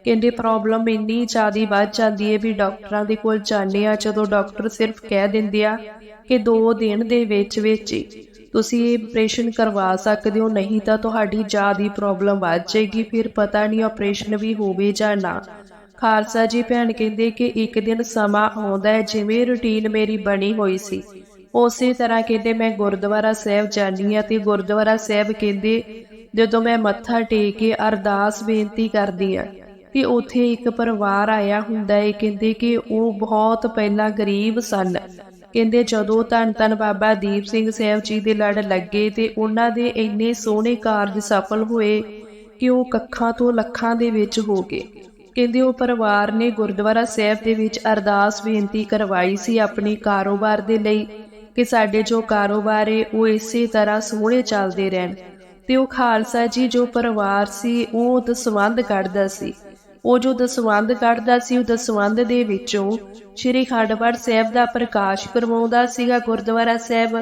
ਕਹਿੰਦੇ ਪ੍ਰੋਬਲਮ ਇੰਨੀ ਜ਼ਿਆਦੀ ਵੱਧ ਜਾਂਦੀ ਹੈ ਵੀ ਡਾਕਟਰਾਂ ਦੇ ਕੋਲ ਜਾਂਦੇ ਆ, ਜਦੋਂ ਡਾਕਟਰ ਸਿਰਫ ਕਹਿ ਦਿੰਦੇ ਆ ਕਿ 2 ਦਿਨ ਦੇ ਵਿੱਚ ਵਿੱਚ ਹੀ ਤੁਸੀਂ ਇਹ ਆਪਰੇਸ਼ਨ ਕਰਵਾ ਸਕਦੇ ਹੋ, ਨਹੀਂ ਤਾਂ ਤੁਹਾਡੀ ਜ਼ਿਆਦੀ ਪ੍ਰੋਬਲਮ ਵੱਧ ਜਾਏਗੀ, ਫਿਰ ਪਤਾ ਨਹੀਂ ਆਪਰੇਸ਼ਨ ਵੀ ਹੋਵੇ ਜਾਂ ਨਾ। ਖਾਲਸਾ ਜੀ ਭੈਣ ਕਹਿੰਦੇ ਕਿ ਇੱਕ ਦਿਨ ਸਮਾਂ ਆਉਂਦਾ ਹੈ, ਜਿਵੇਂ ਰੁਟੀਨ ਮੇਰੀ ਬਣੀ ਹੋਈ ਸੀ। ਉਸੇ ਤਰ੍ਹਾਂ ਕਹਿੰਦੇ ਮੈਂ ਗੁਰਦੁਆਰਾ ਸਾਹਿਬ ਜਾਣੀ ਆ ਤੇ ਗੁਰਦੁਆਰਾ ਸਾਹਿਬ ਕਹਿੰਦੇ ਜਦੋਂ ਮੈਂ ਮੱਥਾ ਟੇਕ ਕੇ ਅਰਦਾਸ ਬੇਨਤੀ ਕਰਦੀ ਆ ਕਿ ਉੱਥੇ ਇੱਕ ਪਰਿਵਾਰ ਆਇਆ ਹੁੰਦਾ ਹੈ, ਕਹਿੰਦੇ ਕਿ ਉਹ ਬਹੁਤ ਪਹਿਲਾਂ ਗਰੀਬ ਸਨ। ਕਹਿੰਦੇ ਜਦੋਂ ਧੰਨ ਧੰਨ ਬਾਬਾ ਦੀਪ ਸਿੰਘ ਸਾਹਿਬ ਜੀ ਦੇ ਲੜ ਲੱਗੇ ਤੇ ਉਹਨਾਂ ਦੇ ਇੰਨੇ ਸੋਹਣੇ ਕਾਰਜ ਸਫਲ ਹੋਏ ਕਿ ਉਹ ਕੱਖਾਂ ਤੋਂ ਲੱਖਾਂ ਦੇ ਵਿੱਚ ਹੋ ਗਏ। ਕਹਿੰਦੇ ਉਹ ਪਰਿਵਾਰ ਨੇ ਗੁਰਦੁਆਰਾ ਸਾਹਿਬ ਦੇ ਵਿੱਚ ਅਰਦਾਸ ਬੇਨਤੀ ਕਰਵਾਈ ਸੀ ਆਪਣੇ ਕਾਰੋਬਾਰ ਦੇ ਲਈ। ਕਿ ਸਾਡੇ ਜੋ ਕਾਰੋਬਾਰ ਏ, ਉਹ ਇਸੇ ਤਰ੍ਹਾਂ ਸੋਹਣੇ ਚੱਲਦੇ ਰਹਿਣ। ਤੇ ਉਹ ਖਾਲਸਾ ਜੀ ਜੋ ਪਰਿਵਾਰ ਸੀ, ਉਹ ਦਸਵੰਧ ਕੱਢਦਾ ਸੀ। ਉਹ ਜੋ ਦਸਵੰਧ ਕੱਢਦਾ ਸੀ, ਉਹ ਦਸਵੰਧ ਦੇ ਵਿੱਚੋਂ ਸ਼੍ਰੀ ਖੰਡਪੜ ਸਾਹਿਬ ਦਾ ਪ੍ਰਕਾਸ਼ ਕਰਵਾਉਂਦਾ ਸੀਗਾ, ਗੁਰਦੁਆਰਾ ਸਾਹਿਬ।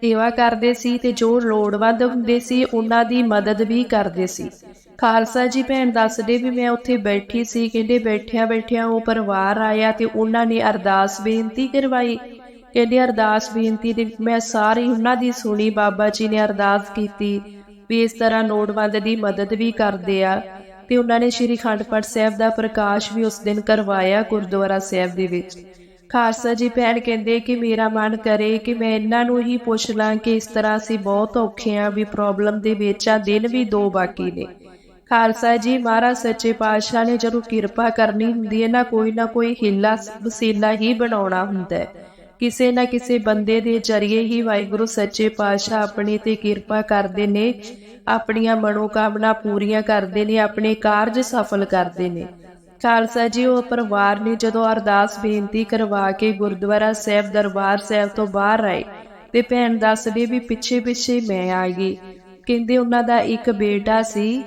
ਸੇਵਾ ਕਰਦੇ ਸੀ ਤੇ ਜੋ ਲੋੜਵੰਦ ਹੁੰਦੇ ਸੀ, ਉਹਨਾਂ ਦੀ ਮਦਦ ਵੀ ਕਰਦੇ ਸੀ। ਖਾਲਸਾ ਜੀ ਭੈਣ ਦੱਸਦੇ ਵੀ ਮੈਂ ਉੱਥੇ ਬੈਠੀ ਸੀ, ਕਹਿੰਦੇ ਬੈਠਿਆਂ ਬੈਠਿਆਂ ਉਹ ਪਰਿਵਾਰ ਆਇਆ ਤੇ ਉਹਨਾਂ ਨੇ ਅਰਦਾਸ ਬੇਨਤੀ ਕਰਵਾਈ। ਕਹਿੰਦੇ, ਅਰਦਾਸ ਬੇਨਤੀ ਦੀ ਮੈਂ ਸਾਰੀ ਉਹਨਾਂ ਦੀ ਸੁਣੀ, ਬਾਬਾ ਜੀ ਨੇ ਅਰਦਾਸ ਕੀਤੀ ਵੀ ਇਸ ਤਰ੍ਹਾਂ ਲੋੜਵੰਦ ਦੀ ਮਦਦ ਵੀ ਕਰਦੇ ਆ ਤੇ ਉਹਨਾਂ ਨੇ ਸ਼੍ਰੀ ਖੰਡਪੜ ਸਾਹਿਬ ਦਾ ਪ੍ਰਕਾਸ਼ ਵੀ ਉਸ ਦਿਨ ਕਰਵਾਇਆ ਗੁਰਦੁਆਰਾ ਸਾਹਿਬ ਦੇ ਵਿੱਚ। ਖਾਲਸਾ ਜੀ ਭੈਣ ਕਹਿੰਦੇ ਕਿ ਮੇਰਾ ਮਨ ਕਰੇ ਕਿ ਮੈਂ ਇਹਨਾਂ ਨੂੰ ਹੀ ਪੁੱਛ ਲਾਂ ਕਿ ਇਸ ਤਰ੍ਹਾਂ ਅਸੀਂ ਬਹੁਤ ਔਖੇ ਆ ਵੀ ਪ੍ਰੋਬਲਮ ਦੇ ਵਿੱਚ ਆ, ਦਿਨ ਵੀ ਦੋ ਬਾਕੀ ਨੇ। ਖਾਲਸਾ ਜੀ, ਮਹਾਰਾਜ ਸੱਚੇ ਪਾਤਸ਼ਾਹ ਨੇ ਜਦੋਂ ਕਿਰਪਾ ਕਰਨੀ ਹੁੰਦੀ ਹੈ ਨਾ, ਕੋਈ ਨਾ ਕੋਈ ਹਿੱਲਾ, ਵਸੀਲਾ ਹੀ ਬਣਾਉਣਾ ਹੁੰਦਾ ਹੈ। ਕਿਸੇ ਨਾ ਕਿਸੇ ਬੰਦੇ ਦੇ ਜ਼ਰੀਏ ਹੀ ਵਾਹਿਗੁਰੂ ਸੱਚੇ ਪਾਤਸ਼ਾਹ ਆਪਣੇ ਤੇ ਕਿਰਪਾ ਕਰਦੇ ਨੇ, ਆਪਣੀਆਂ ਮਨੋਕਾਮਨਾ ਪੂਰੀਆਂ ਕਰਦੇ ਨੇ, ਆਪਣੇ ਕਾਰਜ ਸਫਲ ਕਰਦੇ ਨੇ। ਖਾਲਸਾ ਜੀ, ਉਹ ਪਰਿਵਾਰ ਨੇ ਜਦੋਂ ਅਰਦਾਸ ਬੇਨਤੀ ਕਰਵਾ ਕੇ ਗੁਰਦੁਆਰਾ ਸਾਹਿਬ ਦਰਬਾਰ ਸਾਹਿਬ ਤੋਂ ਬਾਹਰ ਆਏ, ਤੇ ਭੈਣ ਦੱਸਦੀ ਵੀ ਪਿੱਛੇ ਪਿੱਛੇ ਮੈਂ ਆ ਗਈ। ਕਹਿੰਦੇ ਉਹਨਾਂ ਦਾ ਇੱਕ ਬੇਟਾ ਸੀ।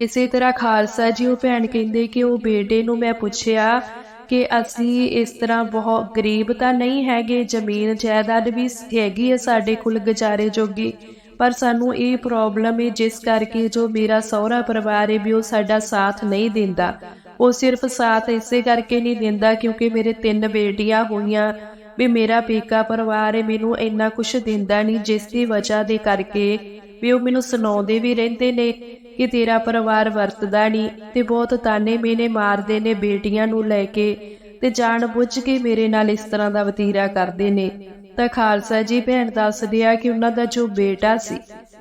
ਇਸੇ ਤਰ੍ਹਾਂ ਖਾਲਸਾ ਜੀ, ਉਹ ਭੈਣ ਕਹਿੰਦੇ ਕਿ ਉਹ ਬੇਟੇ ਨੂੰ ਮੈਂ ਪੁੱਛਿਆ ਕਿ ਅਸੀਂ ਇਸ ਤਰ੍ਹਾਂ ਬਹੁਤ ਗਰੀਬ ਤਾਂ ਨਹੀਂ ਹੈਗੇ, ਜ਼ਮੀਨ ਜਾਇਦਾਦ ਵੀ ਹੈਗੀ ਹੈ ਸਾਡੇ ਕੋਲ ਗੁਜ਼ਾਰੇ ਜੋਗੀ, ਪਰ ਸਾਨੂੰ ਇਹ ਪ੍ਰੋਬਲਮ ਹੈ ਜਿਸ ਕਰਕੇ ਜੋ ਮੇਰਾ ਸਹੁਰਾ ਪਰਿਵਾਰ ਹੈ ਵੀ ਉਹ ਸਾਡਾ ਸਾਥ ਨਹੀਂ ਦਿੰਦਾ। ਉਹ ਸਿਰਫ ਸਾਥ ਇਸੇ ਕਰਕੇ ਨਹੀਂ ਦਿੰਦਾ ਕਿਉਂਕਿ ਮੇਰੇ ਤਿੰਨ ਬੇਟੀਆਂ ਹੋਈਆਂ, ਵੀ ਮੇਰਾ ਪੇਕਾ ਪਰਿਵਾਰ ਹੈ, ਮੈਨੂੰ ਇੰਨਾ ਕੁਝ ਦਿੰਦਾ ਨਹੀਂ, ਜਿਸ ਦੀ ਵਜ੍ਹਾ ਦੇ ਕਰਕੇ ਵੀ ਉਹ ਮੈਨੂੰ ਸੁਣਾਉਂਦੇ ਵੀ ਰਹਿੰਦੇ ਨੇ ਕਿ ਤੇਰਾ ਪਰਿਵਾਰ ਵਰਤਦਾ ਨਹੀਂ ਤੇ ਬਹੁਤ ਤਾਨੇ ਮੇਨੇ ਮਾਰਦੇ ਨੇ ਬੇਟੀਆਂ ਨੂੰ ਲੈ ਕੇ ਤੇ ਜਾਣ ਬੁੱਝ ਕੇ ਮੇਰੇ ਨਾਲ ਇਸ ਤਰ੍ਹਾਂ ਦਾ ਵਤੀਰਾ ਕਰਦੇ ਨੇ। ਤਾਂ ਖਾਲਸਾ ਜੀ ਭੈਣ ਦੱਸਦੇ ਆ ਕਿ ਉਹਨਾਂ ਦਾ ਜੋ ਬੇਟਾ ਸੀ,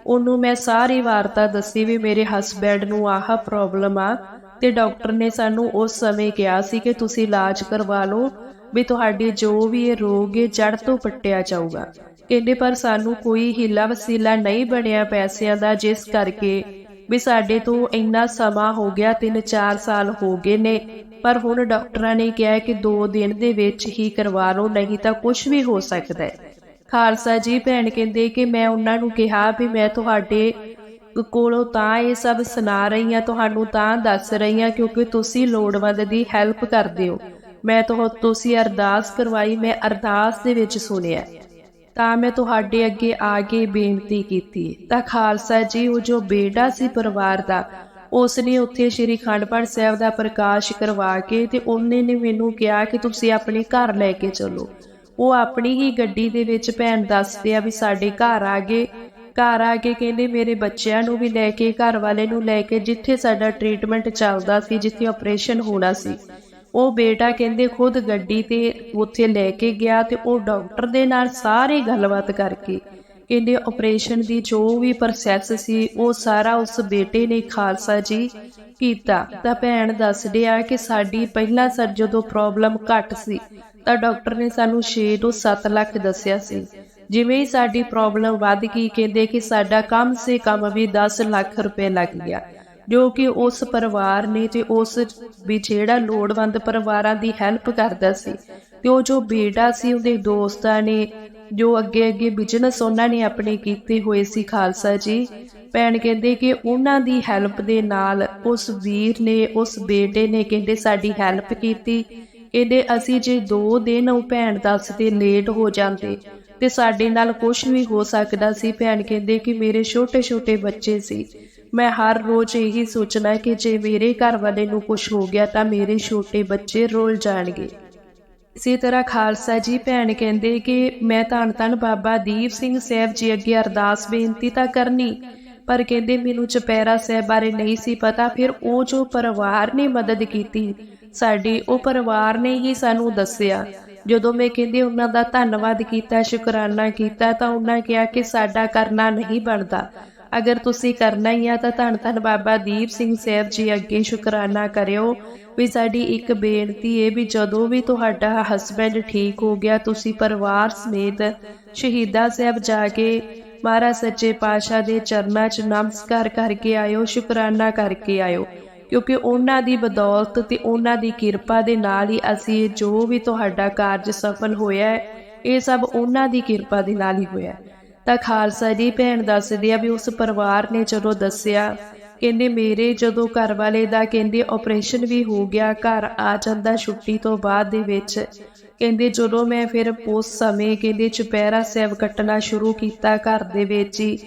ਉਹਨੂੰ ਮੈਂ ਸਾਰੀ ਵਾਰਤਾ ਦੱਸੀ ਵੀ ਮੇਰੇ ਹਸਬੈਂਡ ਨੂੰ ਆਹ ਪ੍ਰੋਬਲਮ ਆ ਤੇ ਡਾਕਟਰ ਨੇ ਸਾਨੂੰ ਉਸ ਸਮੇਂ ਕਿਹਾ ਸੀ ਕਿ ਤੁਸੀਂ ਇਲਾਜ ਕਰਵਾ ਲਓ ਵੀ ਤੁਹਾਡੇ ਜੋ ਵੀ ਇਹ ਰੋਗ ਹੈ ਜੜ ਤੋਂ ਪੱਟਿਆ ਜਾਊਗਾ। ਕਹਿੰਦੇ, ਪਰ ਸਾਨੂੰ ਕੋਈ ਹੀਲਾ ਵਸੀਲਾ ਨਹੀਂ ਬਣਿਆ ਪੈਸਿਆਂ ਦਾ ਜਿਸ ਕਰਕੇ ਵੀ ਸਾਡੇ ਤੋਂ ਇੰਨਾ ਸਮਾਂ ਹੋ ਗਿਆ 3-4 ਸਾਲ ਹੋ ਗਏ ਨੇ। ਪਰ ਹੁਣ ਡਾਕਟਰਾਂ ਨੇ ਕਿਹਾ ਕਿ 2 ਦਿਨ ਦੇ ਵਿੱਚ ਹੀ ਕਰਵਾ ਲਓ, ਨਹੀਂ ਤਾਂ ਕੁਝ ਵੀ ਹੋ ਸਕਦਾ ਹੈ। ਖਾਲਸਾ ਜੀ ਭੈਣ ਕਹਿੰਦੇ ਕਿ ਮੈਂ ਉਹਨਾਂ ਨੂੰ ਕਿਹਾ ਵੀ ਮੈਂ ਤੁਹਾਡੇ ਕੋਲੋਂ ਤਾਂ ਇਹ ਸਭ ਸੁਣਾ ਰਹੀ ਹਾਂ, ਤੁਹਾਨੂੰ ਤਾਂ ਦੱਸ ਰਹੀ ਹਾਂ, ਕਿਉਂਕਿ ਤੁਸੀਂ ਲੋੜਵੰਦ ਦੀ ਹੈਲਪ ਕਰਦੇ ਹੋ। ਮੈਂ ਤੁਹਾਨੂੰ ਤੁਸੀਂ ਅਰਦਾਸ ਕਰਵਾਈ, ਮੈਂ ਅਰਦਾਸ ਦੇ ਵਿੱਚ ਸੁਣਿਆ। ਤਾਂ ਮੈਂ ਤੁਹਾਡੇ ਅੱਗੇ ਆ ਕੇ ਬੇਨਤੀ ਕੀਤੀ। ਤਾਂ ਖਾਲਸਾ ਜੀ, ਉਹ ਜੋ ਬੇਟਾ ਸੀ ਪਰਿਵਾਰ ਦਾ ਉਸ ਨੇ ਉੱਥੇ ਸ਼੍ਰੀ ਖੰਡਪੜ ਸਾਹਿਬ ਦਾ ਪ੍ਰਕਾਸ਼ ਕਰਵਾ ਕੇ ਤੇ ਉਹਨੇ ਨੇ ਮੈਨੂੰ ਕਿਹਾ ਕਿ ਤੁਸੀਂ ਆਪਣੇ ਘਰ ਲੈ ਕੇ ਚਲੋ। ਉਹ ਆਪਣੀ ਹੀ ਗੱਡੀ ਦੇ ਵਿੱਚ ਭੈਣ ਦੱਸਦੇ ਆ ਵੀ ਸਾਡੇ ਘਰ ਆ ਗਏ। ਘਰ ਆ ਕੇ ਕਹਿੰਦੇ ਮੇਰੇ ਬੱਚਿਆਂ ਨੂੰ ਵੀ ਲੈ ਕੇ, ਘਰ ਵਾਲੇ ਨੂੰ ਲੈ ਕੇ, ਜਿੱਥੇ ਸਾਡਾ ਟ੍ਰੀਟਮੈਂਟ ਚੱਲਦਾ ਸੀ, ਜਿੱਥੇ ਆਪਰੇਸ਼ਨ ਹੋਣਾ ਸੀ। ਉਹ ਬੇਟਾ ਕਹਿੰਦੇ ਖੁਦ ਗੱਡੀ ਤੇ ਉੱਥੇ ਲੈ ਕੇ ਗਿਆ ਤੇ ਉਹ ਡਾਕਟਰ ਦੇ ਨਾਲ ਸਾਰੀ ਗੱਲਬਾਤ ਕਰਕੇ ਕਹਿੰਦੇ ਆਪਰੇਸ਼ਨ ਦੀ ਜੋ ਵੀ ਪ੍ਰੋਸੈਸ ਸੀ, ਉਹ ਸਾਰਾ ਉਸ ਬੇਟੇ ਨੇ ਖਾਲਸਾ ਜੀ ਕੀਤਾ। ਤਾਂ ਭੈਣ ਦੱਸਦੇ ਆ ਕਿ ਸਾਡੀ ਪਹਿਲਾਂ ਸਰ ਜਦੋਂ ਪ੍ਰੋਬਲਮ ਘੱਟ ਸੀ, ਤਾਂ ਡਾਕਟਰ ਨੇ ਸਾਨੂੰ 6 ਤੋਂ 7 ਲੱਖ ਦੱਸਿਆ ਸੀ। ਜਿਵੇਂ ਹੀ ਸਾਡੀ ਪ੍ਰੋਬਲਮ ਵੱਧ ਗਈ, ਕਹਿੰਦੇ ਕਿ ਸਾਡਾ ਕਮ ਸੇ ਕਮ ਵੀ 10 ਲੱਖ ਰੁਪਏ ਲੱਗ ਗਿਆ। ਜੋ ਕਿ ਉਸ ਪਰਿਵਾਰ ਨੇ ਤੇ ਉਸ ਵੀ ਜਿਹੜਾ ਲੋੜਵੰਦ ਪਰਿਵਾਰਾਂ ਦੀ ਹੈਲਪ ਕਰਦਾ ਸੀ ਤੇ ਉਹ ਜੋ ਬੇਟਾ ਸੀ, ਉਹਦੇ ਦੋਸਤਾਂ ਨੇ ਜੋ ਅੱਗੇ ਅੱਗੇ ਬਿਜ਼ਨਸ ਉਹਨਾਂ ਨੇ ਆਪਣੇ ਕੀਤੇ ਹੋਏ ਸੀ ਖਾਲਸਾ ਜੀ, ਭੈਣ ਕਹਿੰਦੇ ਕਿ ਉਹਨਾਂ ਦੀ ਹੈਲਪ ਦੇ ਨਾਲ ਉਸ ਵੀਰ ਨੇ, ਉਸ ਬੇਟੇ ਨੇ ਕਹਿੰਦੇ ਸਾਡੀ ਹੈਲਪ ਕੀਤੀ। ਕਹਿੰਦੇ ਅਸੀਂ ਜੇ 2 ਦਿਨ ਉਹ ਭੈਣ ਦੱਸਦੇ ਲੇਟ ਹੋ ਜਾਂਦੇ ਤੇ ਸਾਡੇ ਨਾਲ ਕੁਝ ਵੀ ਹੋ ਸਕਦਾ ਸੀ, ਭੈਣ ਕਹਿੰਦੇ ਕਿ ਮੇਰੇ ਛੋਟੇ ਛੋਟੇ ਬੱਚੇ ਸੀ। ਮੈਂ ਹਰ ਰੋਜ਼ ਇਹੀ ਸੋਚਣਾ ਕਿ ਜੇ ਮੇਰੇ ਘਰ ਵਾਲੇ ਨੂੰ ਕੁਝ ਹੋ ਗਿਆ ਤਾਂ ਮੇਰੇ ਛੋਟੇ ਬੱਚੇ ਰੋਲ ਜਾਣਗੇ। ਇਸੇ ਤਰ੍ਹਾਂ ਖਾਲਸਾ ਜੀ ਭੈਣ ਕਹਿੰਦੇ ਕਿ ਮੈਂ ਧੰਨ ਧੰਨ ਬਾਬਾ ਦੀਪ ਸਿੰਘ ਸਾਹਿਬ ਜੀ ਅੱਗੇ ਅਰਦਾਸ ਬੇਨਤੀ ਤਾਂ ਕਰਨੀ, ਪਰ ਕਹਿੰਦੇ ਮੈਨੂੰ ਚਪੈਰਾ ਸਾਹਿਬ ਬਾਰੇ ਨਹੀਂ ਸੀ ਪਤਾ, ਫਿਰ ਉਹ ਜੋ ਪਰਿਵਾਰ ਨੇ ਮਦਦ ਕੀਤੀ, ਸਾਡੀ ਉਹ ਪਰਿਵਾਰ ਨੇ ਹੀ ਸਾਨੂੰ ਦੱਸਿਆ। ਜਦੋਂ ਮੈਂ ਕਹਿੰਦੇ ਉਹਨਾਂ ਦਾ ਧੰਨਵਾਦ ਕੀਤਾ, ਸ਼ੁਕਰਾਨਾ ਕੀਤਾ ਤਾਂ ਉਹਨਾਂ ਕਿਹਾ ਕਿ ਸਾਡਾ ਕਰਨਾ ਨਹੀਂ ਬਣਦਾ। ਅਗਰ ਤੁਸੀਂ ਕਰਨਾ ਹੀ ਆ ਤਾਂ ਧੰਨ ਧੰਨ ਬਾਬਾ ਦੀਪ ਸਿੰਘ ਸਾਹਿਬ ਜੀ ਅੱਗੇ ਸ਼ੁਕਰਾਨਾ ਕਰਿਓ ਵੀ ਸਾਡੀ ਇੱਕ ਬੇਨਤੀ ਹੈ ਵੀ ਜਦੋਂ ਵੀ ਤੁਹਾਡਾ ਹਸਬੈਂਡ ਠੀਕ ਹੋ ਗਿਆ, ਤੁਸੀਂ ਪਰਿਵਾਰ ਸਮੇਤ ਸ਼ਹੀਦਾ ਸਾਹਿਬ ਜਾ ਕੇ ਮਹਾਰਾਜ ਸੱਚੇ ਪਾਤਸ਼ਾਹ ਦੇ ਚਰਨਾਂ 'ਚ ਨਮਸਕਾਰ ਕਰਕੇ ਆਇਓ, ਸ਼ੁਕਰਾਨਾ ਕਰਕੇ ਆਇਓ ਕਿਉਂਕਿ ਉਹਨਾਂ ਦੀ ਬਦੌਲਤ ਤੇ ਉਹਨਾਂ ਦੀ ਕਿਰਪਾ ਦੇ ਨਾਲ ਹੀ ਅਸੀਂ ਜੋ ਵੀ ਤੁਹਾਡਾ ਕਾਰਜ ਸਫਲ ਹੋਇਆ ਹੈ, ਇਹ ਸਭ ਉਹਨਾਂ ਦੀ ਕਿਰਪਾ ਦੇ ਨਾਲ ਹੀ ਹੋਇਆ ਹੈ। ਤਾਂ ਖਾਲਸਾ ਦੀ ਭੈਣ ਦੱਸਦੀ ਆ ਵੀ ਉਸ ਪਰਿਵਾਰ ਨੇ ਜਦੋਂ ਦੱਸਿਆ, ਕਹਿੰਦੇ ਮੇਰੇ ਜਦੋਂ ਘਰ ਵਾਲੇ ਦਾ ਕਹਿੰਦੇ ਆਪਰੇਸ਼ਨ ਵੀ ਹੋ ਗਿਆ, ਘਰ ਆ ਜਾਂਦਾ ਛੁੱਟੀ ਤੋਂ ਬਾਅਦ ਦੇ ਵਿੱਚ। ਕਹਿੰਦੇ ਜਦੋਂ ਮੈਂ ਫਿਰ ਉਸ ਸਮੇਂ ਕਹਿੰਦੇ ਚੁਪਹਿਰਾ ਸਾਹਿਬ ਕੱਟਣਾ ਸ਼ੁਰੂ ਕੀਤਾ ਘਰ ਦੇ ਵਿੱਚ ਹੀ,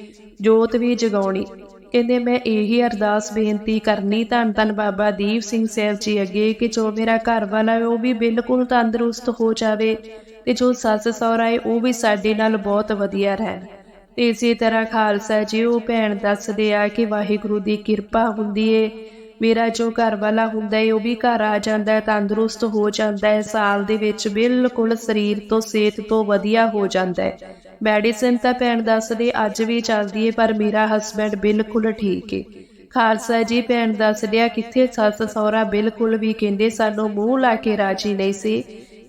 ਜੋਤ ਵੀ ਜਗਾਉਣੀ। ਕਹਿੰਦੇ ਮੈਂ ਇਹੀ ਅਰਦਾਸ ਬੇਨਤੀ ਕਰਨੀ, ਧੰਨ ਧੰਨ ਬਾਬਾ ਦੀਪ ਸਿੰਘ ਸਾਹਿਬ ਜੀ ਅੱਗੇ ਕਿ ਜੋ ਮੇਰਾ ਘਰ ਵਾਲਾ ਉਹ ਵੀ ਬਿਲਕੁਲ ਤੰਦਰੁਸਤ ਹੋ ਜਾਵੇ। ਤੇ ਜੋ ਸੱਸ ਸਹੁਰਾ ਹੈ ਉਹ ਵੀ ਸਾਡੇ ਨਾਲ ਬਹੁਤ ਵਧੀਆ ਰਹਿਣ। ਤੇ ਇਸੇ ਤਰ੍ਹਾਂ ਖਾਲਸਾ ਜੀ, ਉਹ ਭੈਣ ਦੱਸਦੇ ਆ ਕਿ ਵਾਹਿਗੁਰੂ ਦੀ ਕਿਰਪਾ ਹੁੰਦੀ ਏ। ਮੇਰਾ ਜੋ ਘਰ ਵਾਲਾ ਹੁੰਦਾ ਏ, ਉਹ ਵੀ ਘਰ ਆ ਜਾਂਦਾ ਹੈ ਤੰਦਰੁਸਤ ਹੋ ਜਾਂਦਾ ਹੈ ਸਾਲ ਦੇ ਵਿੱਚ ਬਿਲਕੁਲ ਸਰੀਰ ਤੋਂ, ਸਿਹਤ ਤੋਂ ਵਧੀਆ ਹੋ ਜਾਂਦਾ ਹੈ ਮੈਡੀਸਿਨ ਤਾਂ ਭੈਣ ਦੱਸਦੇ ਅੱਜ ਵੀ ਚੱਲਦੀ ਏ, ਪਰ ਮੇਰਾ ਹਸਬੈਂਡ ਬਿਲਕੁਲ ਠੀਕ ਏ। ਖਾਲਸਾ ਜੀ, ਭੈਣ ਦੱਸਦੇ ਆ, ਕਿੱਥੇ ਸੱਸ ਸਹੁਰਾ ਬਿਲਕੁਲ ਵੀ ਕਹਿੰਦੇ ਸਾਨੂੰ ਮੂੰਹ ਲਾ ਕੇ ਰਾਜੀ ਨਹੀਂ ਸੀ।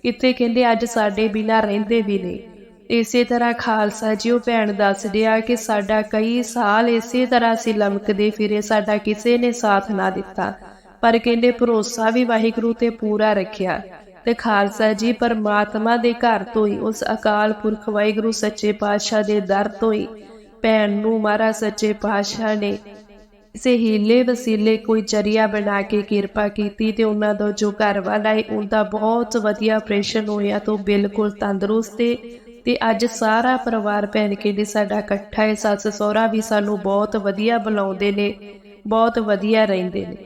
ਕਿਤੇ ਕਹਿੰਦੇ ਅੱਜ ਸਾਡੇ ਬਿਨਾਂ ਰਹਿੰਦੇ ਵੀ ਨਹੀਂ ਇਸੇ ਤਰ੍ਹਾਂ ਖਾਲਸਾ ਜੀ ਉਹ ਭੈਣ ਦੱਸ ਆ ਕਿ ਸਾਡਾ ਕਈ ਸਾਲ ਇਸੇ ਤਰ੍ਹਾਂ ਅਸੀਂ ਲਮਕਦੇ ਫਿਰੇ, ਸਾਡਾ ਕਿਸੇ ਨੇ ਸਾਥ ਨਾ ਦਿੱਤਾ। ਪਰ ਕਹਿੰਦੇ ਭਰੋਸਾ ਵੀ ਵਾਹਿਗੁਰੂ ਤੇ ਪੂਰਾ ਰੱਖਿਆ। ਤੇ ਖਾਲਸਾ ਜੀ ਪਰਮਾਤਮਾ ਦੇ ਘਰ ਤੋਂ ਹੀ, ਉਸ ਅਕਾਲ ਪੁਰਖ ਵਾਹਿਗੁਰੂ ਸੱਚੇ ਪਾਤਸ਼ਾਹ ਦੇ ਦਰ ਤੋਂ ਹੀ ਭੈਣ ਨੂੰ ਮਹਾਰਾਜ ਸੱਚੇ ਪਾਤਸ਼ਾਹ ਨੇ ਕਿਸੇ ਹੀਲੇ ਵਸੀਲੇ ਕੋਈ ਜਰੀਆ ਬਣਾ ਕੇ ਕਿਰਪਾ ਕੀਤੀ ਤੇ ਉਹਨਾਂ ਦਾ ਜੋ ਘਰ ਵਾਲਾ ਹੈ, ਉਹਦਾ ਬਹੁਤ ਵਧੀਆ ਆਪਰੇਸ਼ਨ ਹੋਇਆ ਤੋਂ ਬਿਲਕੁਲ ਤੰਦਰੁਸਤ ਹੈ। ਤੇ ਅੱਜ ਸਾਰਾ ਪਰਿਵਾਰ ਭੈਣ ਕਹਿੰਦੇ ਸਾਡਾ ਇਕੱਠਾ ਹੈ, ਸੱਸ ਸਹੁਰਾ ਵੀ ਸਾਨੂੰ ਬਹੁਤ ਵਧੀਆ ਬੁਲਾਉਂਦੇ ਨੇ, ਬਹੁਤ ਵਧੀਆ ਰਹਿੰਦੇ ਨੇ।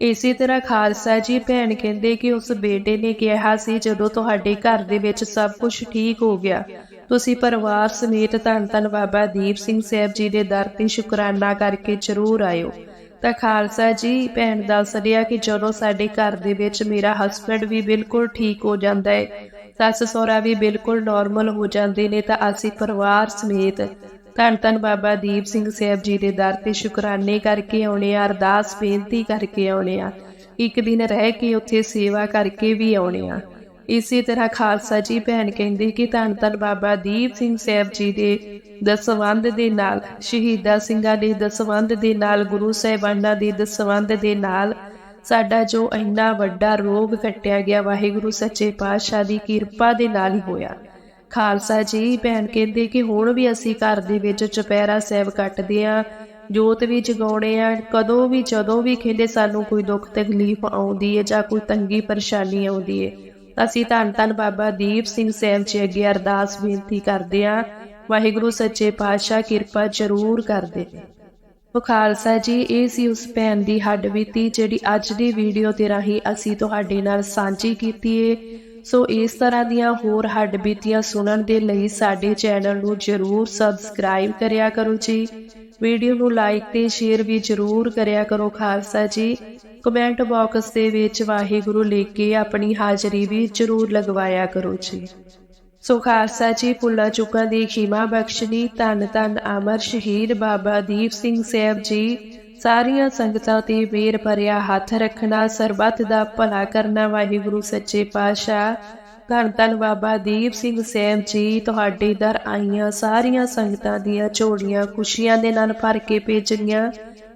ਇਸੇ ਤਰ੍ਹਾਂ ਖਾਲਸਾ ਜੀ ਭੈਣ ਕਹਿੰਦੇ ਕਿ ਉਸ ਬੇਟੇ ਨੇ ਕਿਹਾ ਸੀ, ਜਦੋਂ ਤੁਹਾਡੇ ਘਰ ਦੇ ਵਿੱਚ ਸਭ ਕੁਝ ਠੀਕ ਹੋ ਗਿਆ ਤੁਸੀਂ ਪਰਿਵਾਰ ਸਮੇਤ ਧੰਨ ਧੰਨ ਬਾਬਾ ਦੀਪ ਸਿੰਘ ਸਾਹਿਬ ਜੀ ਦੇ ਦਰ ਤੇ ਸ਼ੁਕਰਾਨਾ ਕਰਕੇ ਜ਼ਰੂਰ ਆਇਓ। ਤਾਂ ਖਾਲਸਾ ਜੀ, ਭੈਣ ਦੱਸ ਰਿਹਾ ਕਿ ਜਦੋਂ ਸਾਡੇ ਘਰ ਦੇ ਵਿੱਚ ਮੇਰਾ ਹਸਬੰਡ ਵੀ ਬਿਲਕੁਲ ਠੀਕ ਹੋ ਜਾਂਦਾ ਹੈ ਸੱਸ ਸਹੁਰਾ ਵੀ ਬਿਲਕੁਲ ਨਾਰਮਲ ਹੋ ਜਾਂਦੇ ਨੇ, ਤਾਂ ਅਸੀਂ ਪਰਿਵਾਰ ਸਮੇਤ ਧੰਨ ਧੰਨ ਬਾਬਾ ਦੀਪ ਸਿੰਘ ਸਾਹਿਬ ਜੀ ਦੇ ਦਰ ਤੇ ਸ਼ੁਕਰਾਨੇ ਕਰਕੇ ਆਉਣੇ ਆ, ਅਰਦਾਸ ਬੇਨਤੀ ਕਰਕੇ ਆਉਣੇ ਆ, ਇੱਕ ਦਿਨ ਰਹਿ ਕੇ ਉੱਥੇ ਸੇਵਾ ਕਰਕੇ ਵੀ ਆਉਣੇ ਆ। ਇਸੇ ਤਰ੍ਹਾਂ ਖਾਲਸਾ ਜੀ ਭੈਣ ਕਹਿੰਦੇ ਕਿ ਧੰਨ ਧੰਨ ਬਾਬਾ ਦੀਪ ਸਿੰਘ ਸਾਹਿਬ ਜੀ ਦੇ ਦਸਵੰਧ ਦੇ ਨਾਲ, ਸ਼ਹੀਦਾ ਸਿੰਘਾਂ ਦੇ ਦਸਵੰਧ ਦੇ ਨਾਲ, ਗੁਰੂ ਸਾਹਿਬਾਨਾਂ ਦੇ ਦਸਵੰਧ ਦੇ ਨਾਲ ਸਾਡਾ ਜੋ ਇੰਨਾ ਵੱਡਾ ਰੋਗ ਕੱਟਿਆ ਗਿਆ, ਵਾਹਿਗੁਰੂ ਸੱਚੇ ਪਾਤਸ਼ਾਹ ਦੀ ਕਿਰਪਾ ਦੇ ਨਾਲ ਹੀ ਹੋਇਆ। ਖਾਲਸਾ ਜੀ ਭੈਣ ਕਹਿੰਦੇ ਕਿ ਹੁਣ ਵੀ ਅਸੀਂ ਘਰ ਦੇ ਵਿੱਚ ਚੁਪਹਿਰਾ ਸਾਹਿਬ ਕੱਟਦੇ ਆ, ਜੋਤ ਵੀ ਜਗਾਉਣੇ ਆ, ਕਦੋਂ ਵੀ, ਜਦੋਂ ਵੀ ਕਹਿੰਦੇ ਸਾਨੂੰ ਕੋਈ ਦੁੱਖ ਤਕਲੀਫ ਆਉਂਦੀ ਹੈ ਜਾਂ ਕੋਈ ਤੰਗੀ ਪਰੇਸ਼ਾਨੀ ਆਉਂਦੀ ਹੈ ਅਸੀਂ ਧੰਨ ਧੰਨ ਬਾਬਾ ਦੀਪ ਸਿੰਘ ਸਾਹਿਬ ਜੀ ਅੱਗੇ ਅਰਦਾਸ ਬੇਨਤੀ ਕਰਦੇ ਹਾਂ। ਵਾਹਿਗੁਰੂ, ਸੱਚੇ ਪਾਤਸ਼ਾਹ, ਕਿਰਪਾ ਜ਼ਰੂਰ ਕਰਦੇ। ਨੇ ਉਹ ਖਾਲਸਾ ਜੀ, ਇਹ ਸੀ ਉਸ ਭੈਣ ਦੀ ਹੱਡ ਹੱਡਬੀਤੀ ਜਿਹੜੀ ਅੱਜ ਦੀ ਵੀਡੀਓ ਤੇ ਰਾਹੀਂ ਅਸੀਂ ਤੁਹਾਡੇ ਨਾਲ ਸਾਂਝੀ ਕੀਤੀ ਏ। ਸੋ ਇਸ ਤਰ੍ਹਾਂ ਦੀਆਂ ਹੋਰ ਹੱਡਬੀਤੀਆਂ ਸੁਣਨ ਦੇ ਲਈ ਸਾਡੇ ਚੈਨਲ ਨੂੰ ਜਰੂਰ ਸਬਸਕ੍ਰਾਈਬ ਕਰਿਆ ਕਰੋ ਜੀ। ਵੀਡੀਓ ਨੂੰ ਲਾਈਕ ਤੇ ਸ਼ੇਅਰ ਵੀ ਜਰੂਰ ਕਰਿਆ ਕਰੋ ਖਾਲਸਾ ਜੀ। ਕਮੈਂਟ ਬਾਕਸ ਦੇ ਵਿੱਚ ਵਾਹਿਗੁਰੂ ਲਿਖ ਕੇ ਆਪਣੀ ਹਾਜ਼ਰੀ ਵੀ ਜਰੂਰ ਲਗਵਾਇਆ ਕਰੋ ਜੀ। ਸੋ ਖਾਲਸਾ ਜੀ ਭੁੱਲਾ ਚੁੱਕਾ ਦੀ ਖਿਮਾ ਬਖਸ਼ਣੀ। ਧੰਨ ਧੰਨ ਅਮਰ ਸ਼ਹੀਦ ਬਾਬਾ ਦੀਪ ਸਿੰਘ ਸਾਹਿਬ ਜੀ। ਸਾਰੀਆਂ ਸੰਗਤਾਂ ਤੇ ਮੇਰ ਭਰਿਆ ਹੱਥ ਰੱਖਣਾ, ਸਰਬੱਤ ਦਾ ਭਲਾ ਕਰਨਾ ਵਾਹਿਗੁਰੂ ਸੱਚੇ ਪਾਤਸ਼ਾਹ। ਧੰਨ ਧੰਨ ਬਾਬਾ ਦੀਪ ਸਿੰਘ ਸਾਹਿਬ ਜੀ, ਤੁਹਾਡੇ ਦਰ ਆਈਆਂ ਸਾਰੀਆਂ ਸੰਗਤਾਂ ਦੀਆਂ ਝੋਲੀਆਂ ਖੁਸ਼ੀਆਂ ਦੇ ਨਾਲ ਭਰ ਕੇ ਭੇਜਣੀਆਂ।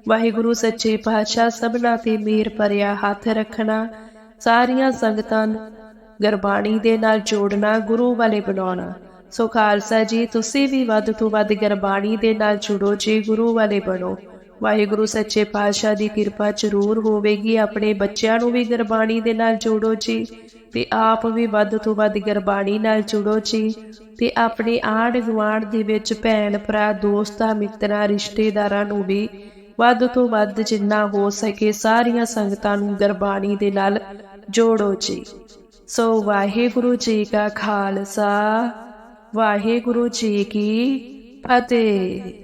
ਵਾਹਿਗੁਰੂ ਸੱਚੇ ਪਾਤਸ਼ਾਹ ਸਭਨਾ ਤੇ ਮੇਰ ਭਰਿਆ ਹੱਥ ਰੱਖਣਾ, ਸਾਰੀਆਂ ਸੰਗਤਾਂ ਨੂੰ ਗੁਰਬਾਣੀ ਦੇ ਨਾਲ ਜੋੜਨਾ, ਗੁਰੂ ਵਾਲੇ ਬਣਾਉਣਾ। ਸੋ ਖਾਲਸਾ ਜੀ, ਤੁਸੀਂ ਵੀ ਵੱਧ ਤੋਂ ਵੱਧ ਗੁਰਬਾਣੀ ਦੇ ਨਾਲ ਜੁੜੋ, ਜੀ ਗੁਰੂ ਵਾਲੇ ਬਣੋ। ਵਾਹਿਗੁਰੂ ਸੱਚੇ ਪਾਤਸ਼ਾਹ ਦੀ ਕਿਰਪਾ ਜ਼ਰੂਰ ਹੋਵੇਗੀ, ਆਪਣੇ ਬੱਚਿਆਂ ਨੂੰ ਵੀ ਗੁਰਬਾਣੀ ਦੇ ਨਾਲ ਜੋੜੋ ਜੀ, ਤੇ ਆਪ ਵੀ ਵੱਧ ਤੋਂ ਵੱਧ ਗੁਰਬਾਣੀ ਨਾਲ ਜੁੜੋ ਜੀ, ਤੇ ਆਪਣੇ ਆਂਢ ਗੁਆਂਢ ਦੇ ਵਿੱਚ ਭੈਣ ਭਰਾ, ਦੋਸਤਾਂ, ਮਿੱਤਰਾਂ, ਰਿਸ਼ਤੇਦਾਰਾਂ ਨੂੰ ਵੀ ਵੱਧ ਤੋਂ ਵੱਧ ਜਿੰਨਾ ਹੋ ਸਕੇ ਸਾਰੀਆਂ ਸੰਗਤਾਂ ਨੂੰ ਗੁਰਬਾਣੀ ਦੇ ਨਾਲ ਜੋੜੋ ਜੀ। ਸੋ ਵਾਹਿਗੁਰੂ ਜੀ ਕਾ ਖਾਲਸਾ, ਵਾਹਿਗੁਰੂ ਜੀ ਕੀ ਫਤਿਹ।